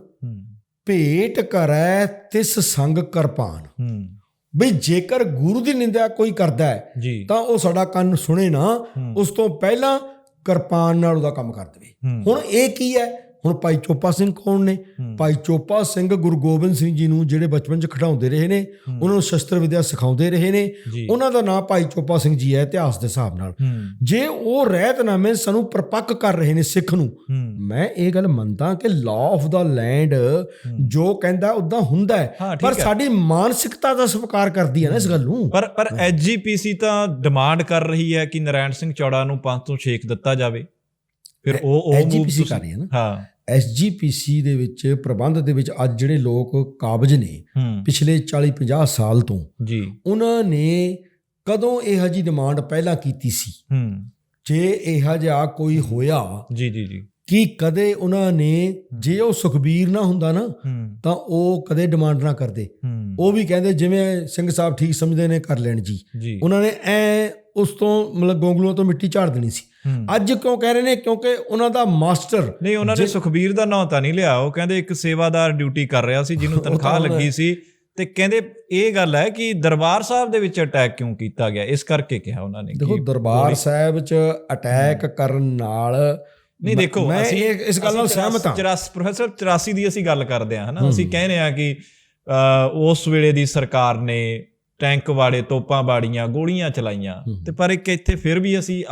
ਭੇਟ ਕਰੈ ਤਿਸ ਸੰਗ ਕਰਪਾਨ ਹੂੰ। ਬਈ ਜੇਕਰ ਗੁਰੂ ਦੀ ਨਿੰਦਾ ਕੋਈ ਕਰਦਾ ਹੈ ਤਾਂ ਉਹ ਸਾਡਾ ਕੰਨ ਸੁਣੇ ਨਾ। ਉਸ ਤੋਂ ਪਹਿਲਾਂ ਕਿਰਪਾਨ ਨਾਲ ਉਹਦਾ ਕੰਮ ਕਰ ਦੇਵੇ। ਹੁਣ ਇਹ ਕੀ ਹੈ? ਹੁਣ ਭਾਈ ਚੋਪਾ ਸਿੰਘ ਕੌਣ ਨੇ? ਭਾਈ ਚੋਪਾ ਸਿੰਘ ਗੁਰੂ ਗੋਬਿੰਦ ਸਿੰਘ ਜੀ ਨੂੰ ਜਿਹੜੇ ਬਚਪਨ 'ਚ ਖਿਡਾਉਂਦੇ ਰਹੇ ਨੇ ਉਹਨਾਂ ਨੂੰ ਸ਼ਸਤਰ ਵਿਦਿਆ ਸਿਖਾਉਂਦੇ ਰਹੇ ਨੇ। ਉਹਨਾਂ ਦਾ ਨਾਮ ਭਾਈ ਚੋਪਾ ਸਿੰਘ ਜੀ ਹੈ ਇਤਿਹਾਸ ਦੇ ਹਿਸਾਬ ਨਾਲ। ਜੇ ਉਹ ਰਹਿਤਨਾਮੇ ਸਾਨੂੰ ਪਰਪੱਕ ਕਰ ਰਹੇ ਨੇ ਸਿੱਖ ਨੂੰ ਮੈਂ ਇਹ ਗੱਲ ਮੰਨਦਾ ਕਿ ਲਾਅ ਆਫ ਦਾ ਲੈਂਡ ਜੋ ਕਹਿੰਦਾ ਉਦਾਂ ਹੁੰਦਾ ਹੈ। ਪਰ। ਸਾਡੀ ਮਾਨਸਿਕਤਾ ਦਾ ਸਵੀਕਾਰ ਕਰਦੀ ਹੈ ਨਾ ਇਸ ਗੱਲ ਨੂੰ। ਪਰ ਪਰ ਐਜੀਪੀਸੀ ਤਾਂ ਡਿਮਾਂਡ ਕਰ ਰਹੀ ਹੈ ਕਿ ਨਰਾਇਣ ਸਿੰਘ ਚੌੜਾ ਨੂੰ ਪੰਜ ਤੋਂ ਛੇਕ ਦਿੱਤਾ ਜਾਵੇ। ਫਿਰ ਉਹ ਉਹ ਤੁਸੀਂ- ਕਰ ਰਹੀ ਹੈ ਨਾ। ਹਾਂ। ਐਸਜੀਪੀਸੀ ਦੇ ਵਿੱਚ ਪ੍ਰਬੰਧ ਦੇ ਵਿੱਚ ਅੱਜ ਜਿਹੜੇ ਲੋਕ ਕਾਬਜ ਨੇ ਪਿਛਲੇ 40-50 ਸਾਲ ਤੋਂ ਜੀ। ਉਹਨਾਂ ਨੇ ਕਦੋਂ ਇਹੋ ਜੀ ਡਿਮਾਂਡ ਪਹਿਲਾਂ ਕੀਤੀ ਸੀ? ਹੂੰ। ਜੇ ਇਹੋ ਜਿਹਾ ਕੋਈ ਹੋਇਆ ਜੀ ਜੀ ਜੀ। ਕਿ ਕਦੇ ਉਹਨਾਂ ਨੇ ਜੇ ਉਹ ਸੁਖਬੀਰ ਨਾ ਹੁੰਦਾ ਨਾ ਤਾਂ ਉਹ ਕਦੇ ਡਿਮਾਂਡ ਨਾ ਕਰਦੇ? ਉਹ ਵੀ ਕਹਿੰਦੇ ਜਿਵੇਂ ਸਿੰਘ ਸਾਹਿਬ ਠੀਕ ਸਮਝਦੇ ਨੇ ਕਰ ਲੈਣ ਜੀ। ਉਹਨਾਂ ਨੇ ਐ ਉਸ ਤੋਂ ਮਤਲਬ ਗੋਂਗਲੂਆਂ ਤੋਂ ਮਿੱਟੀ ਝਾੜ ਦੇਣੀ ਸੀ। ਹੂੰ। ਅੱਜ ਕਿਉਂ ਕਹਿ ਰਹੇ ਨੇ? ਕਿਉਂਕਿ ਉਹਨਾਂ ਦਾ ਮਾਸਟਰ ਨਹੀਂ ਉਹਨਾਂ ਨੇ ਸੁਖਬੀਰ ਦਾ ਨਾਂ ਤਾਂ ਨਹੀਂ ਲਿਆ। ਉਹ ਕਹਿੰਦੇ ਇੱਕ ਸੇਵਾਦਾਰ ਡਿਊਟੀ ਕਰ ਰਿਹਾ ਸੀ ਜਿਹਨੂੰ ਤਨਖਾਹ ਲੱਗੀ ਸੀ। ਤੇ ਕਹਿੰਦੇ ਇਹ ਗੱਲ ਹੈ ਕਿ ਦਰਬਾਰ ਸਾਹਿਬ ਦੇ ਵਿੱਚ ਅਟੈਕ ਕਿਉਂ ਕੀਤਾ ਗਿਆ? ਇਸ ਕਰਕੇ ਕਿਹਾ ਉਹਨਾਂ ਨੇ ਦੇਖੋ ਕਿ ਦਰਬਾਰ ਸਾਹਿਬ 'ਚ ਅਟੈਕ ਕਰਨ ਨਾਲ ਨਹੀਂ ਦੇਖੋ ਅਸੀਂ ਇਸ ਗੱਲ ਨਾਲ ਸਹਿਮਤ ਹਾਂ। 84 ਪ੍ਰੋਫੈਸਰ 84 ਦੀ ਅਸੀਂ ਗੱਲ ਕਰਦੇ ਹਾਂ ਹਨਾ? ਅਸੀਂ ਕਹਿੰਦੇ ਆ ਕਿ ਅ, ਉਸ ਵੇਲੇ ਦੀ ਸਰਕਾਰ ਨੇ ਟੈਂਕ ਵਾੜੇ ਤੋਪਾਂ ਬਾੜੀਆਂ ਗੋਲੀਆਂ ਚਲਾਈਆਂ। ਤੇ ਪਰ ਇੱਕ ਇੱਥੇ ਫਿਰ ਵੀ ਅਸੀਂ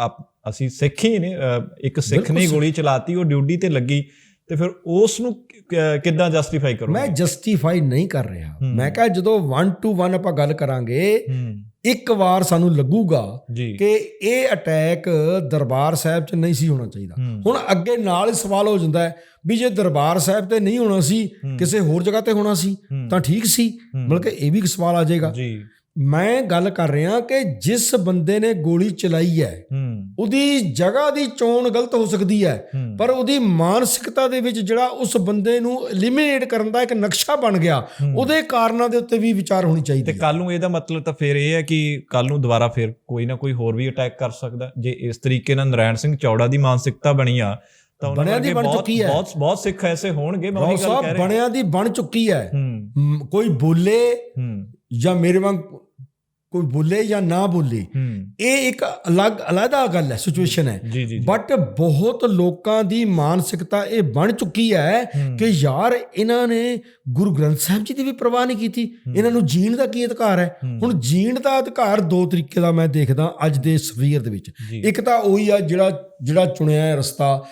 ਅਸੀਂ ਸਿੱਖ ਹੀ ਨੇ ਇੱਕ ਸਿੱਖ ਨੇ ਗੋਲੀ ਚਲਾਤੀ ਉਹ ਡਿਊਟੀ ਤੇ ਲੱਗੀ ਤੇ ਫਿਰ ਉਸ ਨੂੰ ਕਿੱਦਾਂ ਜਸਟੀਫਾਈ ਕਰੋ ਮੈਂ ਜਸਟੀਫਾਈ ਨਹੀਂ ਕਰ ਰਿਹਾ। ਮੈਂ ਕਿਹਾ ਜਦੋਂ 1 ਟੂ 1 ਆਪਾਂ ਗੱਲ ਕਰਾਂਗੇ ਇੱਕ ਵਾਰ ਸਾਨੂੰ ਲੱਗੂਗਾ ਕਿ ਇਹ ਅਟੈਕ ਦਰਬਾਰ ਸਾਹਿਬ 'ਚ ਨਹੀਂ ਸੀ ਹੋਣਾ ਚਾਹੀਦਾ। ਹੁਣ ਅੱਗੇ ਨਾਲ ਹੀ ਸਵਾਲ ਹੋ ਜਾਂਦਾ ਹੈ ਵੀ ਜੇ ਦਰਬਾਰ ਸਾਹਿਬ ਤੇ ਨਹੀਂ ਹੋਣਾ ਸੀ ਕਿਸੇ ਹੋਰ ਜਗ੍ਹਾ ਤੇ ਹੋਣਾ ਸੀ। ਤਾਂ ਠੀਕ ਸੀ। ਮਤਲਬ ਕਿ ਇਹ ਵੀ ਇੱਕ ਸਵਾਲ ਆ ਜਾਏਗਾ। ਜੀ। ਮੈਂ ਗੱਲ ਕਰ ਰਿਹਾ ਕਿ ਜਿਸ ਬੰਦੇ ਨੇ ਗੋਲੀ ਚਲਾਈ ਹੈ ਉਹਦੀ ਜਗ੍ਹਾ ਦੀ ਚੋਣ ਗਲਤ ਹੋ ਸਕਦੀ ਹੈ। ਪਰ ਉਹਦੀ ਮਾਨਸਿਕਤਾ ਦੇ ਵਿੱਚ ਜਿਹੜਾ ਉਸ ਬੰਦੇ ਨੂੰ ਐਲੀਮੀਨੇਟ ਕਰਨ ਦਾ ਇੱਕ ਨਕਸ਼ਾ ਬਣ ਗਿਆ ਉਹਦੇ ਕਾਰਨਾਂ ਦੇ ਉੱਤੇ ਵੀ ਵਿਚਾਰ ਹੋਣੀ ਚਾਹੀਦੀ ਤੇ ਕੱਲ ਨੂੰ ਇਹਦਾ ਮਤਲਬ ਤਾਂ ਫਿਰ ਇਹ ਹੈ ਕਿ ਕੱਲ ਨੂੰ ਦੁਬਾਰਾ ਫਿਰ ਕੋਈ ਨਾ ਕੋਈ ਹੋਰ ਵੀ ਅਟੈਕ ਕਰ ਸਕਦਾ। ਜੇ ਇਸ ਤਰੀਕੇ ਨਾਲ ਨਰਾਇਣ ਸਿੰਘ ਚੌੜਾ ਦੀ ਮਾਨਸਿਕਤਾ ਬਣੀ ਆ ਤਾਂ ਉਹਨਾਂ ਬਣਿਆ ਦੀ ਬਣ ਚੁੱਕੀ ਹੈ। ਬਹੁਤ ਬਹੁਤ ਸਿੱਖ ਐਸੇ ਹੋਣਗੇ ਮੈਂ ਉਹੀ ਗੱਲ ਕਹਿ ਰਿਹਾ। ਬਣਿਆ ਦੀ ਬਣ ਚੁੱਕੀ ਹੈ। ਕੋਈ ਬੋਲੇ ਜਾਂ ਮੇਰੇ ਵਾਂਗ ਕੋਈ ਬੋਲੇ ਜਾਂ ਨਾ ਬੋਲੇ ਇਹ ਇੱਕ ਅਲੱਗ ਅਲੱਗਾ ਗੱਲ ਹੈ ਸਿਚੁਏਸ਼ਨ ਹੈ। ਬਟ ਬਹੁਤ ਲੋਕਾਂ ਦੀ ਮਾਨਸਿਕਤਾ ਇਹ ਬਣ ਚੁੱਕੀ ਹੈ ਕਿ ਯਾਰ ਇਹਨਾਂ ਨੇ ਗੁਰੂ ਗ੍ਰੰਥ ਸਾਹਿਬ ਜੀ ਦੀ ਵੀ ਪਰਵਾਹ ਨਹੀਂ ਕੀਤੀ। ਇਹਨਾਂ ਨੂੰ ਜੀਣ ਦਾ ਕੀ ਅਧਿਕਾਰ ਹੈ? ਹੁਣ ਜੀਣ ਦਾ ਅਧਿਕਾਰ ਦੋ ਤਰੀਕੇ ਦਾ ਮੈਂ ਦੇਖਦਾ ਅੱਜ ਦੇ ਸਵੀਰ ਦੇ ਵਿੱਚ। ਇੱਕ ਤਾਂ ਉਹੀ ਆ ਜਿਹੜਾ ਜਿਹੜਾ ਚੁਣਿਆ ਹੈ ਰਸਤਾ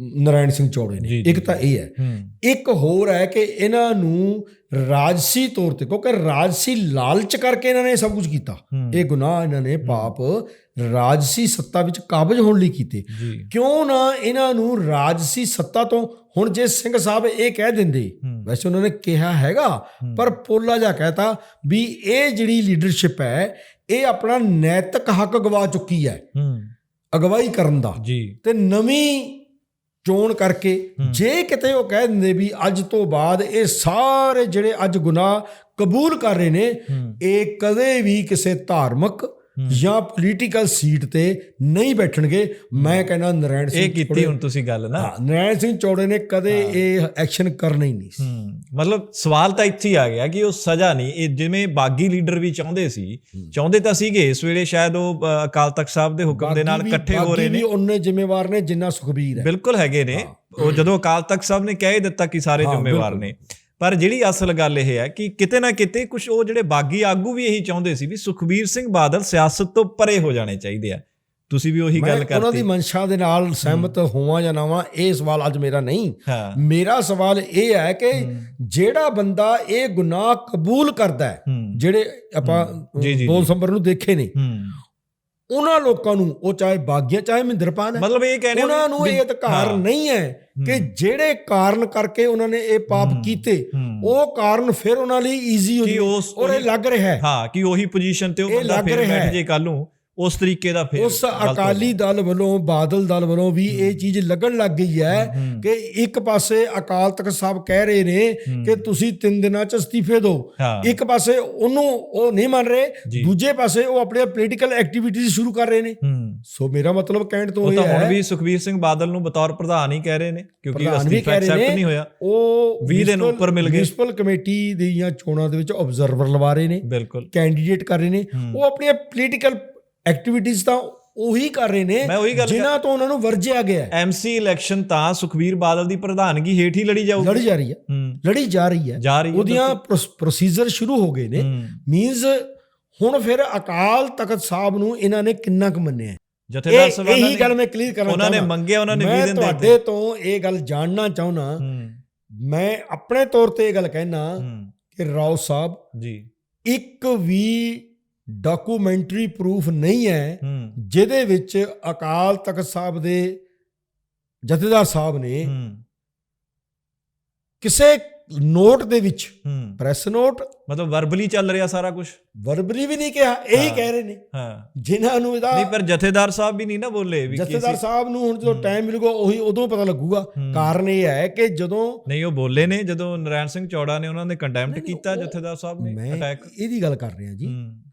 ਨਰਾਇਣ ਸਿੰਘ ਚੌੜੇ ਨੇ। ਇੱਕ ਤਾਂ ਇਹ ਹੂੰ। ਇੱਕ ਹੋਰ ਹੈ ਕਿ ਇਹਨਾਂ ਨੂੰ ਰਾਜਸੀ ਤੌਰ ਤੇ ਕਿਉਂਕਿ ਰਾਜਸੀ ਲਾਲਚ ਕਰਕੇ ਇਹਨਾਂ ਨੇ ਸਭ ਕੁਝ ਕੀਤਾ। ਇਹ ਗੁਨਾਹ ਇਹਨਾਂ ਨੇ ਪਾਪ ਰਾਜਸੀ ਸੱਤਾ ਵਿੱਚ ਕਾਬਜ ਹੋਣ ਲਈ ਕੀਤੇ। ਕਿਉਂ ਨਾ ਇਹਨਾਂ ਨੂੰ ਰਾਜਸੀ ਸੱਤਾ ਤੋਂ ਹੁਣ ਜੇ ਸਿੰਘ ਸਾਹਿਬ ਇਹ ਕਹਿ ਦਿੰਦੇ। ਵੈਸੇ ਉਹਨਾਂ ਨੇ ਕਿਹਾ ਹੈਗਾ ਪਰ ਪੋਲਾ ਜਾ ਕਹਤਾ ਵੀ ਇਹ ਜਿਹੜੀ ਲੀਡਰਸ਼ਿਪ ਹੈ ਇਹ ਆਪਣਾ ਨੈਤਿਕ ਹੱਕ ਗਵਾ ਚੁੱਕੀ ਹੈ। ਅਗਵਾਈ ਕਰਨ ਦਾ। ਤੇ ਨਵੀਂ ਚੋਣ ਕਰਕੇ ਜੇ ਕਿਤੇ ਉਹ ਕਹਿ ਦਿੰਦੇ ਵੀ ਅੱਜ ਤੋਂ ਬਾਅਦ ਇਹ ਸਾਰੇ ਜਿਹੜੇ ਅੱਜ ਗੁਨਾਹ ਕਬੂਲ ਕਰ ਰਹੇ ਨੇ ਇਹ ਕਦੇ ਵੀ ਕਿਸੇ ਧਾਰਮਿਕ ਜਾਂ ਪੋਲੀਟੀਕਲ ਸੀਟ ਤੇ ਨਹੀਂ ਬੈਠਣਗੇ ਮੈਂ ਕਹਿੰਦਾ ਨਰਾਇਣ ਸਿੰਘ ਇਹ ਕੀਤੀ ਹੁਣ ਤੁਸੀਂ ਗੱਲ ਨਾ। ਹਾਂ, ਨਰਾਇਣ ਸਿੰਘ ਚੌੜੇ ਨੇ ਕਦੇ ਇਹ ਐਕਸ਼ਨ ਕਰਨਾ ਹੀ ਨਹੀਂ ਸੀ। ਮਤਲਬ ਸਵਾਲ ਤਾਂ ਇੱਥੇ ਹੀ ਆ ਗਿਆ ਕਿ ਉਹ ਸਜ਼ਾ ਨਹੀਂ ਇਹ ਜਿਵੇਂ ਬਾਗੀ ਲੀਡਰ ਵੀ ਚਾਹੁੰਦੇ ਸੀ ਚਾਹੁੰਦੇ ਤਾਂ ਸੀਗੇ ਇਸ ਵੇਲੇ ਸ਼ਾਇਦ ਉਹ ਅਕਾਲ ਤਖਤ ਸਾਹਿਬ ਦੇ ਹੁਕਮ ਦੇ ਨਾਲ ਬਾਗੀ ਇਕੱਠੇ ਹੋ ਰਹੇ ਬਾਗੀ ਨੇ। ਵੀ ਉਹਨੇ ਜ਼ਿੰਮੇਵਾਰ ਨੇ ਜਿੰਨਾ ਸੁਖਬੀਰ ਹੈ। ਬਿਲਕੁਲ ਹੈਗੇ ਨੇ। ਉਹ ਜਦੋਂ ਅਕਾਲ ਤਖਤ ਸਾਹਿਬ ਨੇ ਕਹਿ ਦਿੱਤਾ ਕਿ ਸਾਰੇ ਜ਼ਿੰਮੇਵਾਰ ਨੇ। ਪਰ ਜਿਹੜੀ ਅਸਲ ਗੱਲ ਇਹ ਹੈ ਕਿ ਕਿਤੇ ਨਾ ਕਿਤੇ ਕੁਝ ਉਹ ਜਿਹੜੇ ਬਾਗੀ ਆਗੂ ਵੀ ਇਹੀ ਚਾਹੁੰਦੇ ਸੀ ਵੀ ਸੁਖਬੀਰ ਸਿੰਘ ਬਾਦਲ ਸਿਆਸਤ ਤੋਂ ਪਰੇ ਹੋ ਜਾਣੇ ਚਾਹੀਦੇ ਆ। ਤੁਸੀਂ ਵੀ ਉਹੀ ਗੱਲ ਉਹਨਾਂ ਦੀ ਮਨਸ਼ਾ ਦੇ ਨਾਲ ਸਹਿਮਤ ਹੋਵਾਂ ਜਾਂ ਨਾ ਹੋਵਾਂ ਇਹ ਸਵਾਲ ਅੱਜ ਮੇਰਾ ਨਹੀਂ। ਹਾਂ। ਮੇਰਾ ਸਵਾਲ ਇਹ ਹੈ ਕਿ ਜਿਹੜਾ ਬੰਦਾ ਇਹ ਗੁਨਾਹ ਕਬੂਲ ਕਰਦਾ ਹੈ ਹੂੰ। ਜਿਹੜੇ ਆਪਾਂ ਬੋਲ ਸੰਬਰ ਨੂੰ ਦੇਖੇ ਨੇ ਹੂੰ। ਉਹਨਾਂ ਲੋਕਾਂ ਨੂੰ ਉਹ ਚਾਹੇ ਬਾਗੀਆਂ ਚਾਹੇ ਮਹਿੰਦਰਪਾਨ ਹੈ ਮਤਲਬ ਇਹ ਕਹਿੰਦੇ ਹੋ ਉਹਨਾਂ ਨੂੰ ਇਹ ਅਧਿਕਾਰ ਹਾਂ। ਨਹੀਂ ਹੈ ਕਿ ਜਿਹੜੇ ਕਾਰਨ ਕਰਕੇ ਉਹਨਾਂ ਨੇ ਇਹ ਪਾਪ ਕੀਤੇ। ਉਹ ਕਾਰਨ ਫਿਰ ਉਹਨਾਂ ਲਈ ਈਜ਼ੀ ਹੋ ਉਸ- ਔਰ ਇਹ ਲੱਗ ਰਿਹਾ ਹੈ ਹਾਂ ਕਿ ਉਹੀ ਪੋਜੀਸ਼ਨ ਤੇ ਉਹ ਬੰਦਾ ਫਿਰ ਬੈਠ। ਜੇ ਕੱਲ ਨੂੰ ਉਸ ਤਰੀਕੇ ਦਾ ਫਿਰ ਉਸ ਹੋ ਅਕਾਲੀ ਦਲ ਵੱਲੋਂ ਬਾਦਲ ਦਲ ਵੱਲੋਂ ਵੀ ਇਹ ਚੀਜ਼ ਲੱਗਣ ਲੱਗ ਗਈ ਹੈ ਕਿ ਇੱਕ ਪਾਸੇ ਅਕਾਲ ਤਖਤ ਸਾਹਿਬ ਕਹਿ ਰਹੇ ਨੇ ਕਿ ਤੁਸੀਂ 3 ਦਿਨਾਂ ਚ ਅਸਤੀਫੇ ਦਿਓ। ਹਾਂ। ਇੱਕ ਪਾਸੇ ਉਹਨੂੰ ਉਹ ਨਹੀਂ ਮੰਨ ਰਹੇ ਦੂਜੇ ਪਾਸੇ ਉਹ ਆਪਣੀਆਂ ਪੋਲੀਟੀਕਲ ਐਕਟੀਵਿਟੀਜ਼ ਸ਼ੁਰੂ ਕਰ ਰਹੇ ਨੇ। ਹੂੰ। ਸੋ ਮੇਰਾ ਮਤਲਬ ਕਹਿਣ ਤੋਂ ਉਹ ਇਹ ਤਾਂ ਹੁਣ ਹੈ ਵੀ ਸੁਖਬੀਰ ਸਿੰਘ ਬਾਦਲ ਨੂੰ ਬਤੌਰ ਪ੍ਰਧਾਨ ਹੀ ਕਹਿ ਰਹੇ ਨੇ ਕਿਉਂਕਿ ਅਸਤੀਫਾ ਐਕਸੈਪਟ ਨਹੀਂ ਹੋਇਆ। ਉਹ 20 ਦਿਨ ਉੱਪਰ ਮਿਲ ਗਏ। municipal ਕਮੇਟੀ ਦੀਆਂ ਚੋਣਾਂ ਦੇ ਵਿੱਚ ਆਬਜ਼ਰਵਰ ਲਵਾ ਰਹੇ ਨੇ। ਕੈਂਡੀਡੇਟ ਕਰ ਰਹੇ ਨੇ। ਉਹ ਆਪਣੀਆਂ ਪੋਲੀਟੀਕਲ ਐਕਟੀਵਿਟੀਜ਼ ਤਾਂ ਉਹੀ ਕਰ ਰਹੇ ਨੇ ਜਿਨ੍ਹਾਂ ਤੋਂ ਉਹਨਾਂ ਨੂੰ ਵਰਜਿਆ ਗਿਆ ਐਮਸੀ ਇਲੈਕਸ਼ਨ ਤਾਂ ਸੁਖਬੀਰ ਬਾਦਲ ਦੀ ਪ੍ਰਧਾਨਗੀ ਹੇਠ ਹੀ ਲੜੀ ਜਾਊਗੀ। ਲੜੀ ਜਾ ਰਹੀ ਹੈ। ਲੜੀ ਜਾ ਰਹੀ ਹੈ। ਉਹਦੀਆਂ ਪ੍ਰੋਸੀਜਰ ਸ਼ੁਰੂ ਹੋ ਗਏ ਨੇ। ਮੀਨਸ ਹੁਣ ਫਿਰ ਅਕਾਲ ਤਖਤ ਸਾਹਿਬ ਨੂੰ ਇਹਨਾਂ ਨੇ ਕਿੰਨਾ ਕੁ ਮੰਨਿਆ? ਜਥੇਦਾਰ ਸਵਾਲਾਂ ਇਹੀ ਗੱਲ ਮੈਂ ਕਲੀਅਰ ਕਰਨਾ ਉਹਨਾਂ ਨੇ। ਮੰਗਿਆ ਉਹਨਾਂ ਨੇ 20 ਮੈਂ ਦਿਨ ਦੇ ਤੁਹਾਡੇ ਤੋਂ ਇਹ ਗੱਲ ਜਾਣਨਾ ਚਾਹੁੰਦਾ। ਮੈਂ ਆਪਣੇ ਤੌਰ ਤੇ ਇਹ ਗੱਲ ਕਹਿਣਾ ਕਿ ਰਾਓ ਸਾਹਿਬ ਜੀ। ਇੱਕ ਵੀ ਡਾਕੂਮੈਂਟਰੀ ਪ੍ਰੂਫ ਨਹੀਂ ਹੈ ਜਿਹਦੇ ਵਿੱਚ ਅਕਾਲ ਤਖਤ ਸਾਹਿਬ ਦੇ ਜਥੇਦਾਰ ਸਾਹਿਬ ਨੇ ਕਿਸੇ ਨੋਟ ਦੇ ਵਿੱਚ ਪ੍ਰੈਸ ਨੋਟ ਮਤਲਬ ਵਰਬਲੀ ਚੱਲ ਰਿਹਾ ਸਾਰਾ ਕੁਝ ਵਰਬਲੀ ਵੀ ਨਹੀਂ ਕਿਹਾ ਇਹੀ ਕਹਿ ਰਹੇ ਨੇ। ਹਾਂ। ਜਿਨ੍ਹਾਂ ਨੂੰ ਇਹਦਾ ਨਹੀਂ ਪਰ ਜਥੇਦਾਰ ਸਾਹਿਬ ਵੀ ਨਹੀਂ ਨਾ ਬੋਲੇ ਵੀ ਜਥੇਦਾਰ ਸਾਹਿਬ ਨੂੰ ਹੁਣ ਜਦੋਂ ਟਾਈਮ ਮਿਲੂਗਾ ਉਹੀ ਉਦੋਂ ਪਤਾ ਲੱਗੂਗਾ। ਕਾਰਨ ਇਹ ਹੈ ਕਿ ਜਦੋਂ ਨਹੀਂ ਉਹ ਬੋਲੇ ਨੇ ਜਦੋਂ ਨਰਾਇਣ ਸਿੰਘ ਚੌੜਾ ਨੇ ਉਹਨਾਂ ਨੇ ਕੰਡੈਮਟ ਕੀਤਾ ਜਥੇਦਾਰ ਸਾਹਿਬ ਨੇ ਅਟੈਕ ਇਹਦੀ ਗੱਲ ਕਰ ਰਿਹਾ ਜੀ।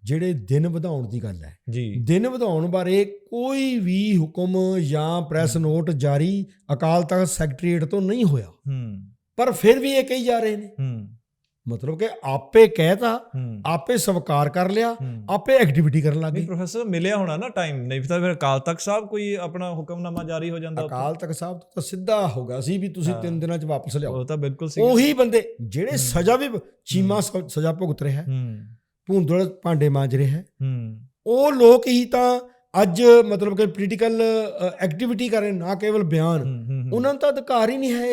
ਜਿਹੜੇ ਦਿਨ ਵਧਾਉਣ ਦੀ ਗੱਲ ਹੈ। ਜੀ। ਦਿਨ ਵਧਾਉਣ ਬਾਰੇ ਕੋਈ ਵੀ ਹੁਕਮ ਜਾਂ ਪ੍ਰੈਸ ਨੋਟ ਜਾਰੀ ਅਕਾਲ ਤਖਤ ਸੈਕਟਰੀਏਟ ਤੋਂ ਨਹੀਂ ਹੋਇਆ। ਹੂੰ। ਪਰ ਫਿਰ ਵੀ ਇਹ ਕਹੀ ਜਾ ਰਹੇ ਨੇ। ਹੂੰ। ਮਤਲਬ ਕਿ ਆਪੇ ਕਹਿਤਾ ਆਪੇ ਸਵੀਕਾਰ ਕਰ ਲਿਆ। ਆਪੇ ਐਕਟੀਵਿਟੀ ਕਰਨ ਲੱਗ ਪ੍ਰੋਫੈਸਰ ਮਿਲਿਆ ਹੋਣਾ ਨਾ ਟਾਈਮ ਨਹੀਂ ਤਾਂ ਫਿਰ ਅਕਾਲ ਤਖਤ ਸਾਹਿਬ ਕੋਈ ਆਪਣਾ ਹੁਕਮਨਾਮਾ ਜਾਰੀ ਹੋ ਜਾਂਦਾ। ਅਕਾਲ ਤਖਤ ਸਾਹਿਬ ਤੋਂ ਤਾਂ ਸਿੱਧਾ ਹੋਗਾ ਸੀ ਵੀ ਤੁਸੀਂ। ਤਿੰਨ ਦਿਨਾਂ ਚ ਵਾਪਸ ਲਿਆਓ। ਉਹ ਤਾਂ ਬਿਲਕੁਲ ਸੀ ਉਹੀ ਬੰਦੇ ਜਿਹੜੇ ਸਜ਼ਾ ਵੀ ਚੀਮਾ ਸਜ਼ਾ ਭੁਗਤ ਰਿਹਾ। ਹੈ ਹੂੰ। ਭੂੰਦੜ ਭਾਂਡੇ ਮਾਂਜ ਰਿਹਾ ਹੈ। ਉਹ ਲੋਕ ਹੀ ਤਾਂ ਅੱਜ ਮਤਲਬ ਕਿ ਪੋਲੀਟੀਕਲ ਐਕਟੀਵਿਟੀ ਕਰੇ ਨਾ ਕੇਵਲ ਬਿਆਨ। ਉਹਨਾਂ ਨੂੰ ਤਾਂ ਅਧਿਕਾਰ ਹੀ ਨਹੀਂ ਹੈ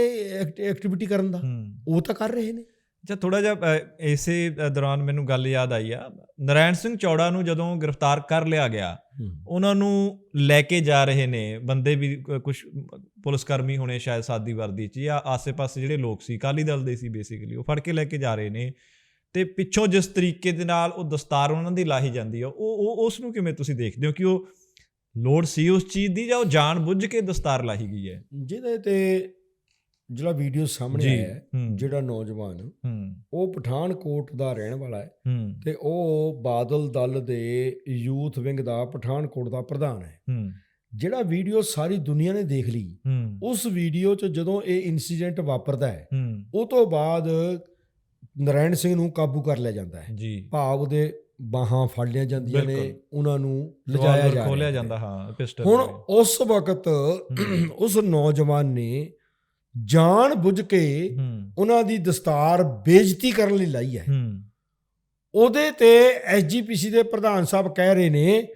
ਐਕਟੀਵਿਟੀ ਕਰਨ ਦਾ। ਉਹ ਤਾਂ ਕਰ ਰਹੇ ਨੇ। ਅੱਛਾ ਥੋੜਾ ਜਿਹਾ ਇਸੇ ਦੌਰਾਨ ਮੈਨੂੰ ਗੱਲ ਯਾਦ ਆਈ ਆ। ਨਰਾਇਣ ਸਿੰਘ ਚੌੜਾ ਨੂੰ ਜਦੋਂ ਗ੍ਰਿਫਤਾਰ ਕਰ ਲਿਆ ਗਿਆ ਉਹਨਾਂ ਨੂੰ ਲੈ ਕੇ ਜਾ ਰਹੇ ਨੇ। ਬੰਦੇ ਵੀ ਕੁਝ ਪੁਲਿਸ ਕਰਮੀ ਹੋਣੇ ਸ਼ਾਇਦ ਸਾਦੀ ਵਰਦੀ ਚ ਜਾਂ ਆਸੇ-ਪਾਸੇ ਜਿਹੜੇ ਲੋਕ ਸੀ ਕਾਲੀ ਦਲ ਦੇ ਸੀ ਬੇਸਿਕਲੀ ਉਹ ਫੜ ਕੇ ਲੈ ਕੇ ਜਾ ਰਹੇ ਨੇ। ਤੇ ਪਿੱਛੋਂ ਜਿਸ ਤਰੀਕੇ ਦੇ ਨਾਲ ਉਹ ਦਸਤਾਰ ਉਹਨਾਂ ਦੀ ਲਾਹੀ ਜਾਂਦੀ ਆ ਉਹ ਉਹ ਉਸ ਨੂੰ ਕਿਵੇਂ ਤੁਸੀਂ ਦੇਖਦੇ ਹੋ ਕਿ ਉਹ ਲੋੜ ਸੀ ਉਸ ਚੀਜ਼ ਦੀ ਜਾਂ ਉਹ ਜਾਣ ਬੁੱਝ ਕੇ ਦਸਤਾਰ ਲਾਹੀ ਗਈ ਹੈ? ਜਿਹਦੇ ਤੇ ਜਿਹੜਾ ਵੀਡੀਓ ਸਾਹਮਣੇ ਆਇਆ। ਜਿਹੜਾ ਨੌਜਵਾਨ ਉਹ ਪਠਾਨਕੋਟ ਦਾ ਰਹਿਣ ਵਾਲਾ ਹੈ ਤੇ ਉਹ ਬਾਦਲ ਦਲ ਦੇ ਯੂਥ ਵਿੰਗ ਦਾ ਪਠਾਨਕੋਟ ਦਾ ਪ੍ਰਧਾਨ ਹੈ। ਜਿਹੜਾ ਵੀਡੀਓ ਸਾਰੀ ਦੁਨੀਆ ਨੇ ਦੇਖ ਲਈ ਉਸ ਵੀਡੀਓ 'ਚ ਜਦੋਂ ਇਹ ਇਨਸੀਡੈਂਟ ਵਾਪਰਦਾ ਹੂੰ। ਉਹ ਤੋਂ ਬਾਅਦ ਨਰਾਇਣ ਸਿੰਘ ਨੂੰ ਕਾਬੂ ਕਰ ਲਿਆ ਜਾਂਦਾ ਹੈ। ਜੀ। ਭਾਵ ਉਹਦੇ ਬਾਹਾਂ ਫੜ ਲਿਆ ਜਾਂਦੀਆਂ ਨੇ। ਉਹਨਾਂ ਨੂੰ ਲਿਜਾਇਆ ਜਾ ਖੋਲਿਆ ਜਾਂਦਾ ਹੈ। ਪਿਸਟਲ ਹੁਣ ਉਸ ਵਕਤ ਉਸ ਨੌਜਵਾਨ ਨੇ ਜਾਣ ਬੁੱਝ ਕੇ ਉਹਨਾਂ ਦੀ ਦਸਤਾਰ ਬੇਇੱਜ਼ਤੀ ਕਰਨ ਲਈ ਲਾਈ ਹੈ। ਉਹਦੇ ਤੇ ਐਸਜੀਪੀਸੀ ਦੇ ਪ੍ਰਧਾਨ ਸਾਹਿਬ ਕਹਿ ਰਹੇ ਨੇ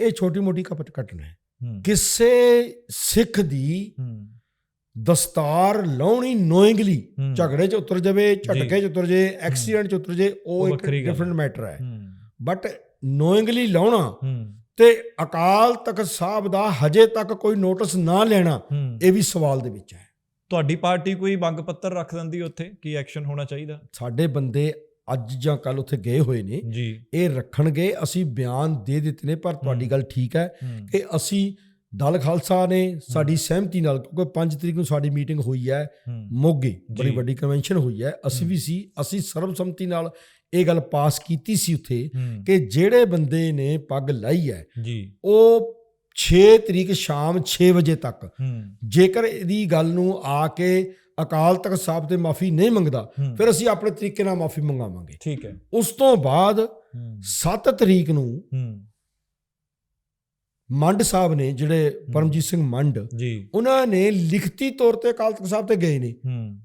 ਇਹ ਛੋਟੀ ਮੋਟੀ ਕਪਟ ਕੱਟਣਾ ਹੈ। ਕਿਸੇ ਸਿੱਖ ਦੀ ਦਸਤਾਰ ਲਾਉਣੀ ਨੋਇੰਗਲੀ। ਝਗੜੇ 'ਚ ਉਤਰ ਜਾਵੇ ਝਟਕੇ 'ਚ ਉਤਰ ਜੇ ਐਕਸੀਡੈਂਟ 'ਚ ਉਤਰ ਜੇ ਉਹ ਇੱਕ। ਡਿਫਰੈਂਟ ਮੈਟਰ ਹੈ। ਬਟ ਨੋਇੰਗਲੀ ਲਾਉਣਾ ਤੇ ਅਕਾਲ ਤਖਤ ਸਾਹਿਬ ਦਾ ਹਜੇ ਤੱਕ ਕੋਈ ਨੋਟਿਸ ਨਾ ਲੈਣਾ ਇਹ ਵੀ ਸਵਾਲ ਦੇ ਵਿੱਚ ਹੈ। ਤੁਹਾਡੀ ਪਾਰਟੀ ਕੋਈ ਮੰਗ ਪੱਤਰ ਰੱਖ ਦਿੰਦੀ ਉੱਥੇ? ਕੀ ਐਕਸ਼ਨ ਹੋਣਾ ਚਾਹੀਦਾ? ਸਾਡੇ ਬੰਦੇ ਅੱਜ ਜਾਂ ਕੱਲ ਉੱਥੇ ਗਏ ਹੋਏ ਨੇ। ਇਹ ਰੱਖਣਗੇ ਅਸੀਂ ਬਿਆਨ ਦੇ ਦਿੱਤੇ ਨੇ ਪਰ ਤੁਹਾਡੀ। ਗੱਲ ਠੀਕ ਹੂੰ। ਕਿ ਅਸੀਂ ਦਲ ਖਾਲਸਾ ਨੇ ਸਾਡੀ ਸਹਿਮਤੀ ਨਾਲ ਕਿਉਂਕਿ 5 ਤਰੀਕ ਨੂੰ ਸਾਡੀ ਮੀਟਿੰਗ ਹੋਈ ਹੈ ਮੋਗੇ ਬੜੀ। ਵੱਡੀ ਕਨਵੈਨਸ਼ਨ ਹੋਈ ਹੈ। ਅਸੀਂ। ਵੀ ਸੀ ਅਸੀਂ ਸਰਬਸੰਮਤੀ ਨਾਲ ਇਹ ਗੱਲ ਪਾਸ ਕੀਤੀ ਸੀ ਉੱਥੇ ਕਿ ਜਿਹੜੇ ਬੰਦੇ ਨੇ ਪੱਗ ਲਾਈ ਹੈ ਜੀ। ਉਹ 6 ਤਰੀਕ ਸ਼ਾਮ 6 ਵਜੇ ਤੱਕ। ਜੇਕਰ ਇਹਦੀ ਗੱਲ ਨੂੰ ਆ ਕੇ ਅਕਾਲ ਤਖਤ ਸਾਹਿਬ ਤੇ ਮਾਫੀ ਨਹੀਂ ਮੰਗਦਾ। ਫਿਰ ਅਸੀਂ ਆਪਣੇ ਤਰੀਕੇ ਨਾਲ ਮਾਫੀ ਮੰਗਾਵਾਂਗੇ। ਠੀਕ ਹੈ। ਉਸ ਤੋਂ ਬਾਅਦ ਹੂੰ। 7 ਤਰੀਕ ਨੂੰ ਮੰਡ ਸਾਹਿਬ ਨੇ ਜਿਹੜੇ ਪਰਮਜੀਤ ਸਿੰਘ ਮੰਡ ਜੀ। ਉਹਨਾਂ ਨੇ ਲਿਖਤੀ ਤੌਰ ਤੇ ਅਕਾਲ ਤਖਤ ਸਾਹਿਬ ਤੇ ਗਏ ਨੇ।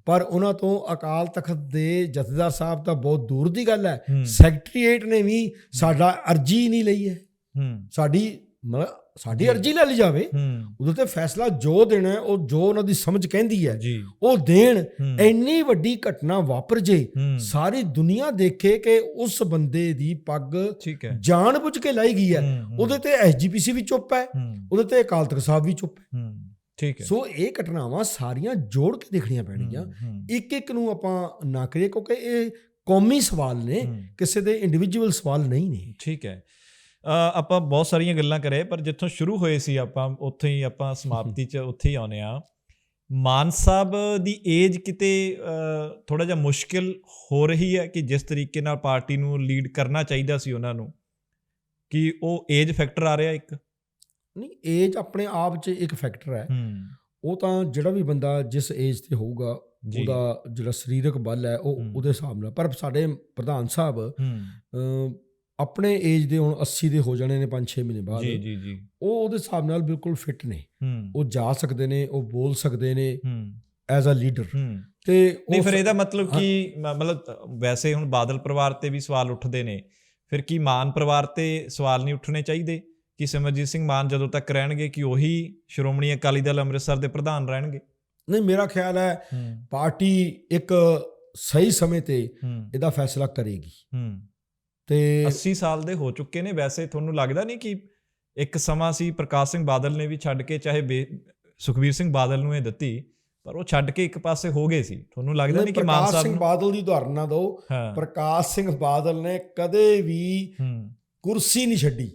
ਪਰ ਉਹਨਾਂ ਤੋਂ ਅਕਾਲ ਤਖਤ ਦੇ ਜਥੇਦਾਰ ਸਾਹਿਬ ਤਾਂ ਬਹੁਤ ਦੂਰ ਦੀ ਗੱਲ ਹੈ। ਸੈਕਟਰੀਏਟ ਨੇ ਵੀ ਸਾਡਾ ਅਰਜੀ ਨਹੀਂ ਲਈ ਹੂੰ। ਸਾਡੀ ਮਤਲਬ ਸਾਡੀ। ਅਰਜੀ ਲੈ ਲਈ ਜਾਵੇ ਉਹਦੇ ਤੇ ਫੈਸਲਾ ਜੋ ਦੇਣਾ ਹੈ ਉਹ ਜੋ ਉਹਨਾਂ ਦੀ ਸਮਝ ਕਹਿੰਦੀ ਹੈ ਉਹ ਦੇਣ ਇੰਨੀ ਵੱਡੀ ਘਟਨਾ ਵਾਪਰ ਜੇ ਸਾਰੀ ਦੁਨੀਆ ਦੇਖੇ ਕਿ ਉਸ ਬੰਦੇ ਦੀ ਪੱਗ ਜਾਣ ਬੁੱਝ ਕੇ ਲਾਈ ਗਈ ਹੈ। ਉਹਦੇ ਤੇ ਐਸਜੀਪੀਸੀ ਵੀ ਚੁੱਪ ਹੈ ਉਹਦੇ ਤੇ ਅਕਾਲ ਤਖਤ ਸਾਹਿਬ ਵੀ ਚੁੱਪ ਹੈ। ਠੀਕ ਹੈ। ਸੋ ਇਹ ਘਟਨਾਵਾਂ ਸਾਰੀਆਂ ਜੋੜ ਕੇ ਦੇਖਣੀਆਂ ਪੈਣਗੀਆਂ। ਇੱਕ ਇੱਕ ਨੂੰ ਆਪਾਂ ਨਾ ਕਰੀਏ ਕਿਉਂਕਿ ਇਹ ਕੌਮੀ ਸਵਾਲ ਨੇ। ਕਿਸੇ ਦੇ ਇੰਡੀਵਿਜੂਅਲ ਸਵਾਲ ਨਹੀਂ ਨੇ। ਠੀਕ ਹੈ। ਆਪਾਂ ਬਹੁਤ ਸਾਰੀਆਂ ਗੱਲਾਂ ਕਰੇ ਪਰ ਜਿੱਥੋਂ ਸ਼ੁਰੂ ਹੋਏ ਸੀ ਆਪਾਂ ਉੱਥੇ ਹੀ ਆਪਾਂ ਸਮਾਪਤੀ 'ਚ ਉੱਥੇ ਹੀ ਆਉਨੇ ਆ ਮਾਨ ਸਾਹਿਬ ਦੀ ਏਜ ਕਿਤੇ ਥੋੜਾ ਜਿਹਾ ਮੁਸ਼ਕਿਲ ਹੋ ਰਹੀ ਹੈ ਕਿ ਜਿਸ ਤਰੀਕੇ ਨਾਲ ਪਾਰਟੀ ਨੂੰ ਲੀਡ ਕਰਨਾ ਚਾਹੀਦਾ ਸੀ ਉਹਨਾਂ ਨੂੰ? ਕਿ ਉਹ ਏਜ ਫੈਕਟਰ ਆ ਰਿਹਾ ਇੱਕ? ਨਹੀਂ ਏਜ ਆਪਣੇ ਆਪ 'ਚ ਇੱਕ ਫੈਕਟਰ ਹੈ। ਉਹ ਤਾਂ ਜਿਹੜਾ ਵੀ ਬੰਦਾ ਜਿਸ ਏਜ ਤੇ ਹੋਊਗਾ ਉਹਦਾ ਜਿਹੜਾ ਸਰੀਰਕ ਬਲ ਹੈ ਉਹ। ਉਹਦੇ ਹਿਸਾਬ ਨਾਲ। ਪਰ ਸਾਡੇ ਪ੍ਰਧਾਨ ਸਾਹਿਬ ਆਪਣੇ ਏਜ ਦੇ ਹੁਣ 80 ਦੇ ਹੋ ਜਾਣੇ ਨੇ 5-6 ਮਹੀਨੇ ਬਾਅਦ। ਜੀ ਜੀ ਜੀ। ਉਹ ਉਹਦੇ ਹਿਸਾਬ ਨਾਲ ਬਿਲਕੁਲ ਫਿੱਟ ਨੇ। ਉਹ ਜਾ ਸਕਦੇ ਨੇ ਉਹ ਬੋਲ ਸਕਦੇ ਨੇ ਐਜ਼ ਅ ਲੀਡਰ ਤੇ ਨਹੀਂ ਫਿਰ ਇਹਦਾ ਮਤਲਬ ਕਿ ਮਤਲਬ ਵੈਸੇ ਹੁਣ ਬਾਦਲ ਪਰਿਵਾਰ ਤੇ ਵੀ ਸਵਾਲ ਉੱਠਦੇ ਨੇ। ਫਿਰ ਕੀ ਮਾਨ ਪਰਿਵਾਰ ਤੇ ਸਵਾਲ ਨਹੀਂ ਉੱਠਣੇ ਚਾਹੀਦੇ? ਕਿ ਸਿਮਰਜੀਤ ਸਿੰਘ ਮਾਨ ਜਦੋਂ ਤੱਕ ਰਹਿਣਗੇ ਕਿ ਉਹੀ ਸ਼੍ਰੋਮਣੀ ਅਕਾਲੀ ਦਲ ਅੰਮ੍ਰਿਤਸਰ ਦੇ ਪ੍ਰਧਾਨ ਰਹਿਣਗੇ? ਨਹੀਂ ਮੇਰਾ ਖਿਆਲ ਹੈ ਪਾਰਟੀ ਇੱਕ ਸਹੀ ਸਮੇਂ ਤੇ ਇਹਦਾ ਫੈਸਲਾ ਕਰੇਗੀ। ਤੇ 80 ਸਾਲ ਦੇ ਹੋ ਚੁੱਕੇ ਨੇ ਵੈਸੇ ਤੁਹਾਨੂੰ ਲੱਗਦਾ ਨਹੀਂ ਕਿ ਇੱਕ ਸਮਾਂ ਸੀ ਪ੍ਰਕਾਸ਼ ਸਿੰਘ ਬਾਦਲ ਨੇ ਵੀ ਛੱਡ ਕੇ ਚਾਹੇ ਸੁਖਬੀਰ ਸਿੰਘ ਬਾਦਲ ਨੂੰ ਇਹ ਦਿੱਤੀ ਪਰ ਉਹ ਛੱਡ ਕੇ ਇੱਕ ਪਾਸੇ ਹੋ ਗਏ ਸੀ। ਤੁਹਾਨੂੰ ਲੱਗਦਾ ਨਹੀਂ ਕਿ ਮਾਨ ਪ੍ਰਕਾਸ਼ ਸਾਹਿਬ ਸਿੰਘ ਨੂੰ ਬਾਦਲ ਦੀ ਉਦਾਹਰਨ ਨਾ ਦਿਓ ਪ੍ਰਕਾਸ਼ ਸਿੰਘ ਬਾਦਲ ਨੇ ਕਦੇ ਵੀ ਕੁਰਸੀ ਨਹੀਂ ਛੱਡੀ।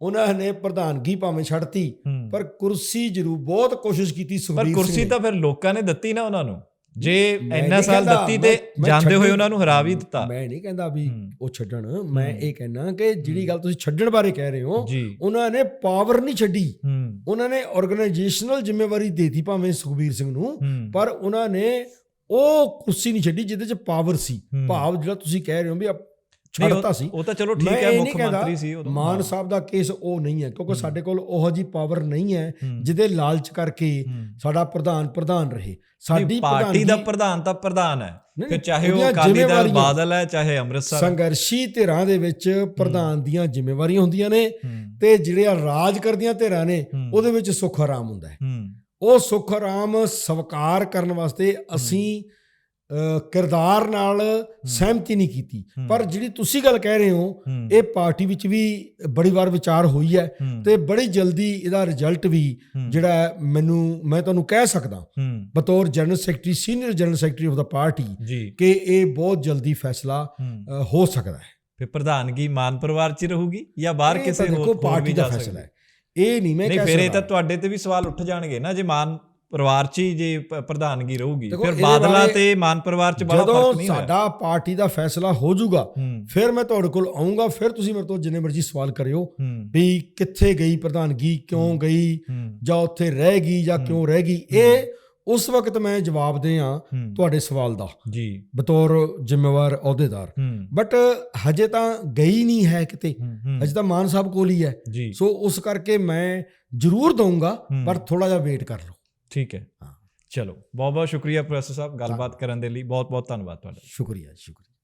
ਉਹਨਾਂ ਨੇ ਪ੍ਰਧਾਨਗੀ ਭਾਵੇਂ ਛੱਡਤੀ ਪਰ ਕੁਰਸੀ ਜ਼ਰੂਰ ਬਹੁਤ ਕੋਸ਼ਿਸ਼ ਕੀਤੀ ਪਰ ਕੁਰਸੀ ਸਿੰਘ ਨੇ। ਤਾਂ ਫਿਰ ਲੋਕਾਂ ਨੇ ਦਿੱਤੀ ਨਾ ਉਹਨਾਂ ਨੂੰ। ਜੇ ਇੰਨਾ ਸਾਲ ਦਿੱਤੀ ਤੇ ਜਾਂਦੇ ਹੋਏ ਉਹਨਾਂ ਨੂੰ ਹਰਾ ਵੀ ਦਿੱਤਾ। ਮੈਂ ਨਹੀਂ ਕਹਿੰਦਾ ਵੀ। ਉਹ ਛੱਡਣ ਮੈਂ। ਇਹ ਕਹਿਣਾ ਕਿ ਜਿਹੜੀ ਗੱਲ ਤੁਸੀਂ ਛੱਡਣ ਬਾਰੇ ਕਹਿ ਰਹੇ ਹੋ ਉਹਨਾਂ ਨੇ ਪਾਵਰ ਨਹੀਂ ਛੱਡੀ। ਉਹਨਾਂ ਨੇ ਆਰਗੇਨਾਈਜੇਸ਼ਨਲ ਜ਼ਿੰਮੇਵਾਰੀ ਦੇਤੀ ਭਾਵੇਂ ਸੁਖਬੀਰ ਸਿੰਘ ਨੂੰ ਪਰ ਉਹਨਾਂ ਨੇ ਉਹ ਕੁਰਸੀ ਨਹੀਂ ਛੱਡੀ ਜਿਹਦੇ 'ਚ ਪਾਵਰ ਸੀ। ਭਾਵ ਜਿਹੜਾ ਤੁਸੀਂ ਕਹਿ ਰਹੇ ਹੋ ਵੀ ਛੱਡਤਾ ਸੀ। ਉਹ ਤਾਂ ਚਲੋ ਠੀਕ ਹੈ ਮੁੱਖ ਮੰਤਰੀ ਸੀ ਉਦੋਂ। ਮਾਨ ਸਾਹਿਬ ਦਾ ਕੇਸ ਉਹ ਨਹੀਂ ਹੈ ਕਿਉਂਕਿ ਸਾਡੇ ਕੋਲ ਉਹੋ ਜੀ ਪਾਵਰ ਨਹੀਂ ਹੈ। ਜਿਹਦੇ ਲਾਲਚ ਕਰਕੇ। ਸਾਡਾ ਪ੍ਰਧਾਨ ਪ੍ਰਧਾਨ ਰਹੇ। ਸਾਡੀ ਪਾਰਟੀ ਦਾ ਪ੍ਰਧਾਨ ਤਾਂ ਪ੍ਰਧਾਨ ਹੈ ਫਿਰ ਚਾਹੇ ਉਹ ਅਕਾਲੀ ਦਲ ਬਾਦਲ ਹੈ ਚਾਹੇ ਅੰਮ੍ਰਿਤਸਰ। ਸੰਘਰਸ਼ੀ ਧਿਰਾਂ ਦੇ ਵਿੱਚ ਪ੍ਰਧਾਨ ਦੀਆਂ ਜ਼ਿੰਮੇਵਾਰੀਆਂ ਹੁੰਦੀਆਂ ਨੇ ਤੇ ਜਿਹੜੇ ਰਾਜ ਕਰਦੀਆਂ ਧਿਰਾਂ ਨੇ। ਉਹਦੇ ਵਿੱਚ ਸੁੱਖ ਆਰਾਮ ਹੁੰਦਾ ਹੈ। ਉਹ ਸੁੱਖ ਆਰਾਮ ਸਵਕਾਰ ਕਰਨ ਵਾਸਤੇ ਅਸੀਂ ਕਿਰਦਾਰ ਨਾਲ ਸਹਿਮਤੀ ਨਹੀਂ ਕੀਤੀ। ਪਰ ਜਿਹੜੀ ਤੁਸੀਂ ਗੱਲ ਕਹਿ ਰਹੇ ਹੋ ਇਹ ਪਾਰਟੀ ਵਿੱਚ ਵੀ ਬੜੀ ਵਾਰ ਵਿਚਾਰ ਹੋਈ ਹੈ ਤੇ ਬੜੀ ਜਲਦੀ ਇਹਦਾ ਰਿਜ਼ਲਟ ਵੀ ਜਿਹੜਾ ਮੈਨੂੰ ਮੈਂ ਤੁਹਾਨੂੰ ਕਹਿ ਸਕਦਾ। ਬਤੌਰ general secretary senior general secretary of the party ਕਿ ਇਹ ਬਹੁਤ ਜਲਦੀ ਫੈਸਲਾ ਹੂੰ। ਸਕਦਾ ਹੈ। ਫਿਰ ਪ੍ਰਧਾਨਗੀ ਮਾਨ ਪਰਿਵਾਰ ਚ ਰਹੂਗੀ ਜਾਂ ਬਾਹਰ ਕਿਸੇ ਹੋਰ ਪਾਰਟੀ ਦਾ ਫੈਸਲਾ ਹੈ। ਇਹ ਨਹੀਂ ਮੈਂ ਨਹੀਂ ਕਹਿ ਫਿਰ ਇਹ ਤਾਂ ਤੁਹਾਡੇ ਤੇ ਵੀ ਸਵਾਲ ਉੱਠ ਜਾਣਗੇ ਨਾ ਜੇ ਮਾਨ ਪਰਿਵਾਰ ਚ ਹੀ ਜੇ ਪ- ਪ੍ਰਧਾਨਗੀ ਰਹੂਗੀ ਦੇਖੋ, ਫਿਰ ਇਹਦੇ ਬਾਦਲਾਂ ਬਾਰੇ ਤੇ ਮਾਨ ਪਰਿਵਾਰ ਚ ਬੜਾ ਜਦੋਂ ਫ਼ਰਕ ਨਹੀਂ ਹੋਇਆ। ਸਾਡਾ ਪਾਰਟੀ ਦਾ ਫੈਸਲਾ ਹੋ ਜਾਊਗਾ ਹੂੰ। ਫਿਰ ਮੈਂ ਤੁਹਾਡੇ ਕੋਲ ਆਉਂਗਾ ਫਿਰ ਤੁਸੀਂ ਮੇਰੇ ਤੋਂ ਜਿੰਨੇ ਮਰਜ਼ੀ ਸਵਾਲ ਕਰਿਓ ਹੂੰ। ਵੀ ਕਿੱਥੇ ਗਈ ਪ੍ਰਧਾਨਗੀ ਕਿਉਂ ਗਈ ਹੂੰ। ਜਾਂ ਉੱਥੇ ਰਹਿ ਗਈ ਜਾਂ ਕਿਉਂ ਰਹਿ ਗਈ ਇਹ ਉਸ ਵਕਤ ਮੈਂ ਜਵਾਬ ਦੇ ਆ ਹੂੰ। ਤੁਹਾਡੇ ਸਵਾਲ ਦਾ। ਜੀ। ਬਤੌਰ ਜ਼ਿੰਮੇਵਾਰ ਅਹੁਦੇਦਾਰ। ਹੂੰ। ਬਟ ਹਜੇ ਤਾਂ ਗਈ ਨਹੀਂ ਹੈ ਕਿਤੇ। ਹੂੰ, ਹੂੰ। ਹਜੇ ਤਾਂ ਮਾਨ ਸਾਹਿਬ ਕੋਲ ਹੀ ਹੈ। ਜੀ। ਸੋ ਉਸ ਕਰਕੇ ਮੈਂ ਜ਼ਰੂਰ ਦਊਂਗਾ ਹੂੰ। ਪਰ ਥੋੜਾ ਜਿਹਾ ਵੇਟ ਕਰ ਲਓ। ਠੀਕ ਹੈ। ਹਾਂ। ਚਲੋ ਬਹੁਤ ਬਹੁਤ ਸ਼ੁਕਰੀਆ ਪ੍ਰੋਫੈਸਰ ਸਾਹਿਬ ਗੱਲਬਾਤ ਕਰਨ ਦੇ ਲਈ। ਬਹੁਤ ਬਹੁਤ ਧੰਨਵਾਦ ਤੁਹਾਡਾ। ਸ਼ੁਕਰੀਆ ਜੀ, ਸ਼ੁਕਰੀਆ।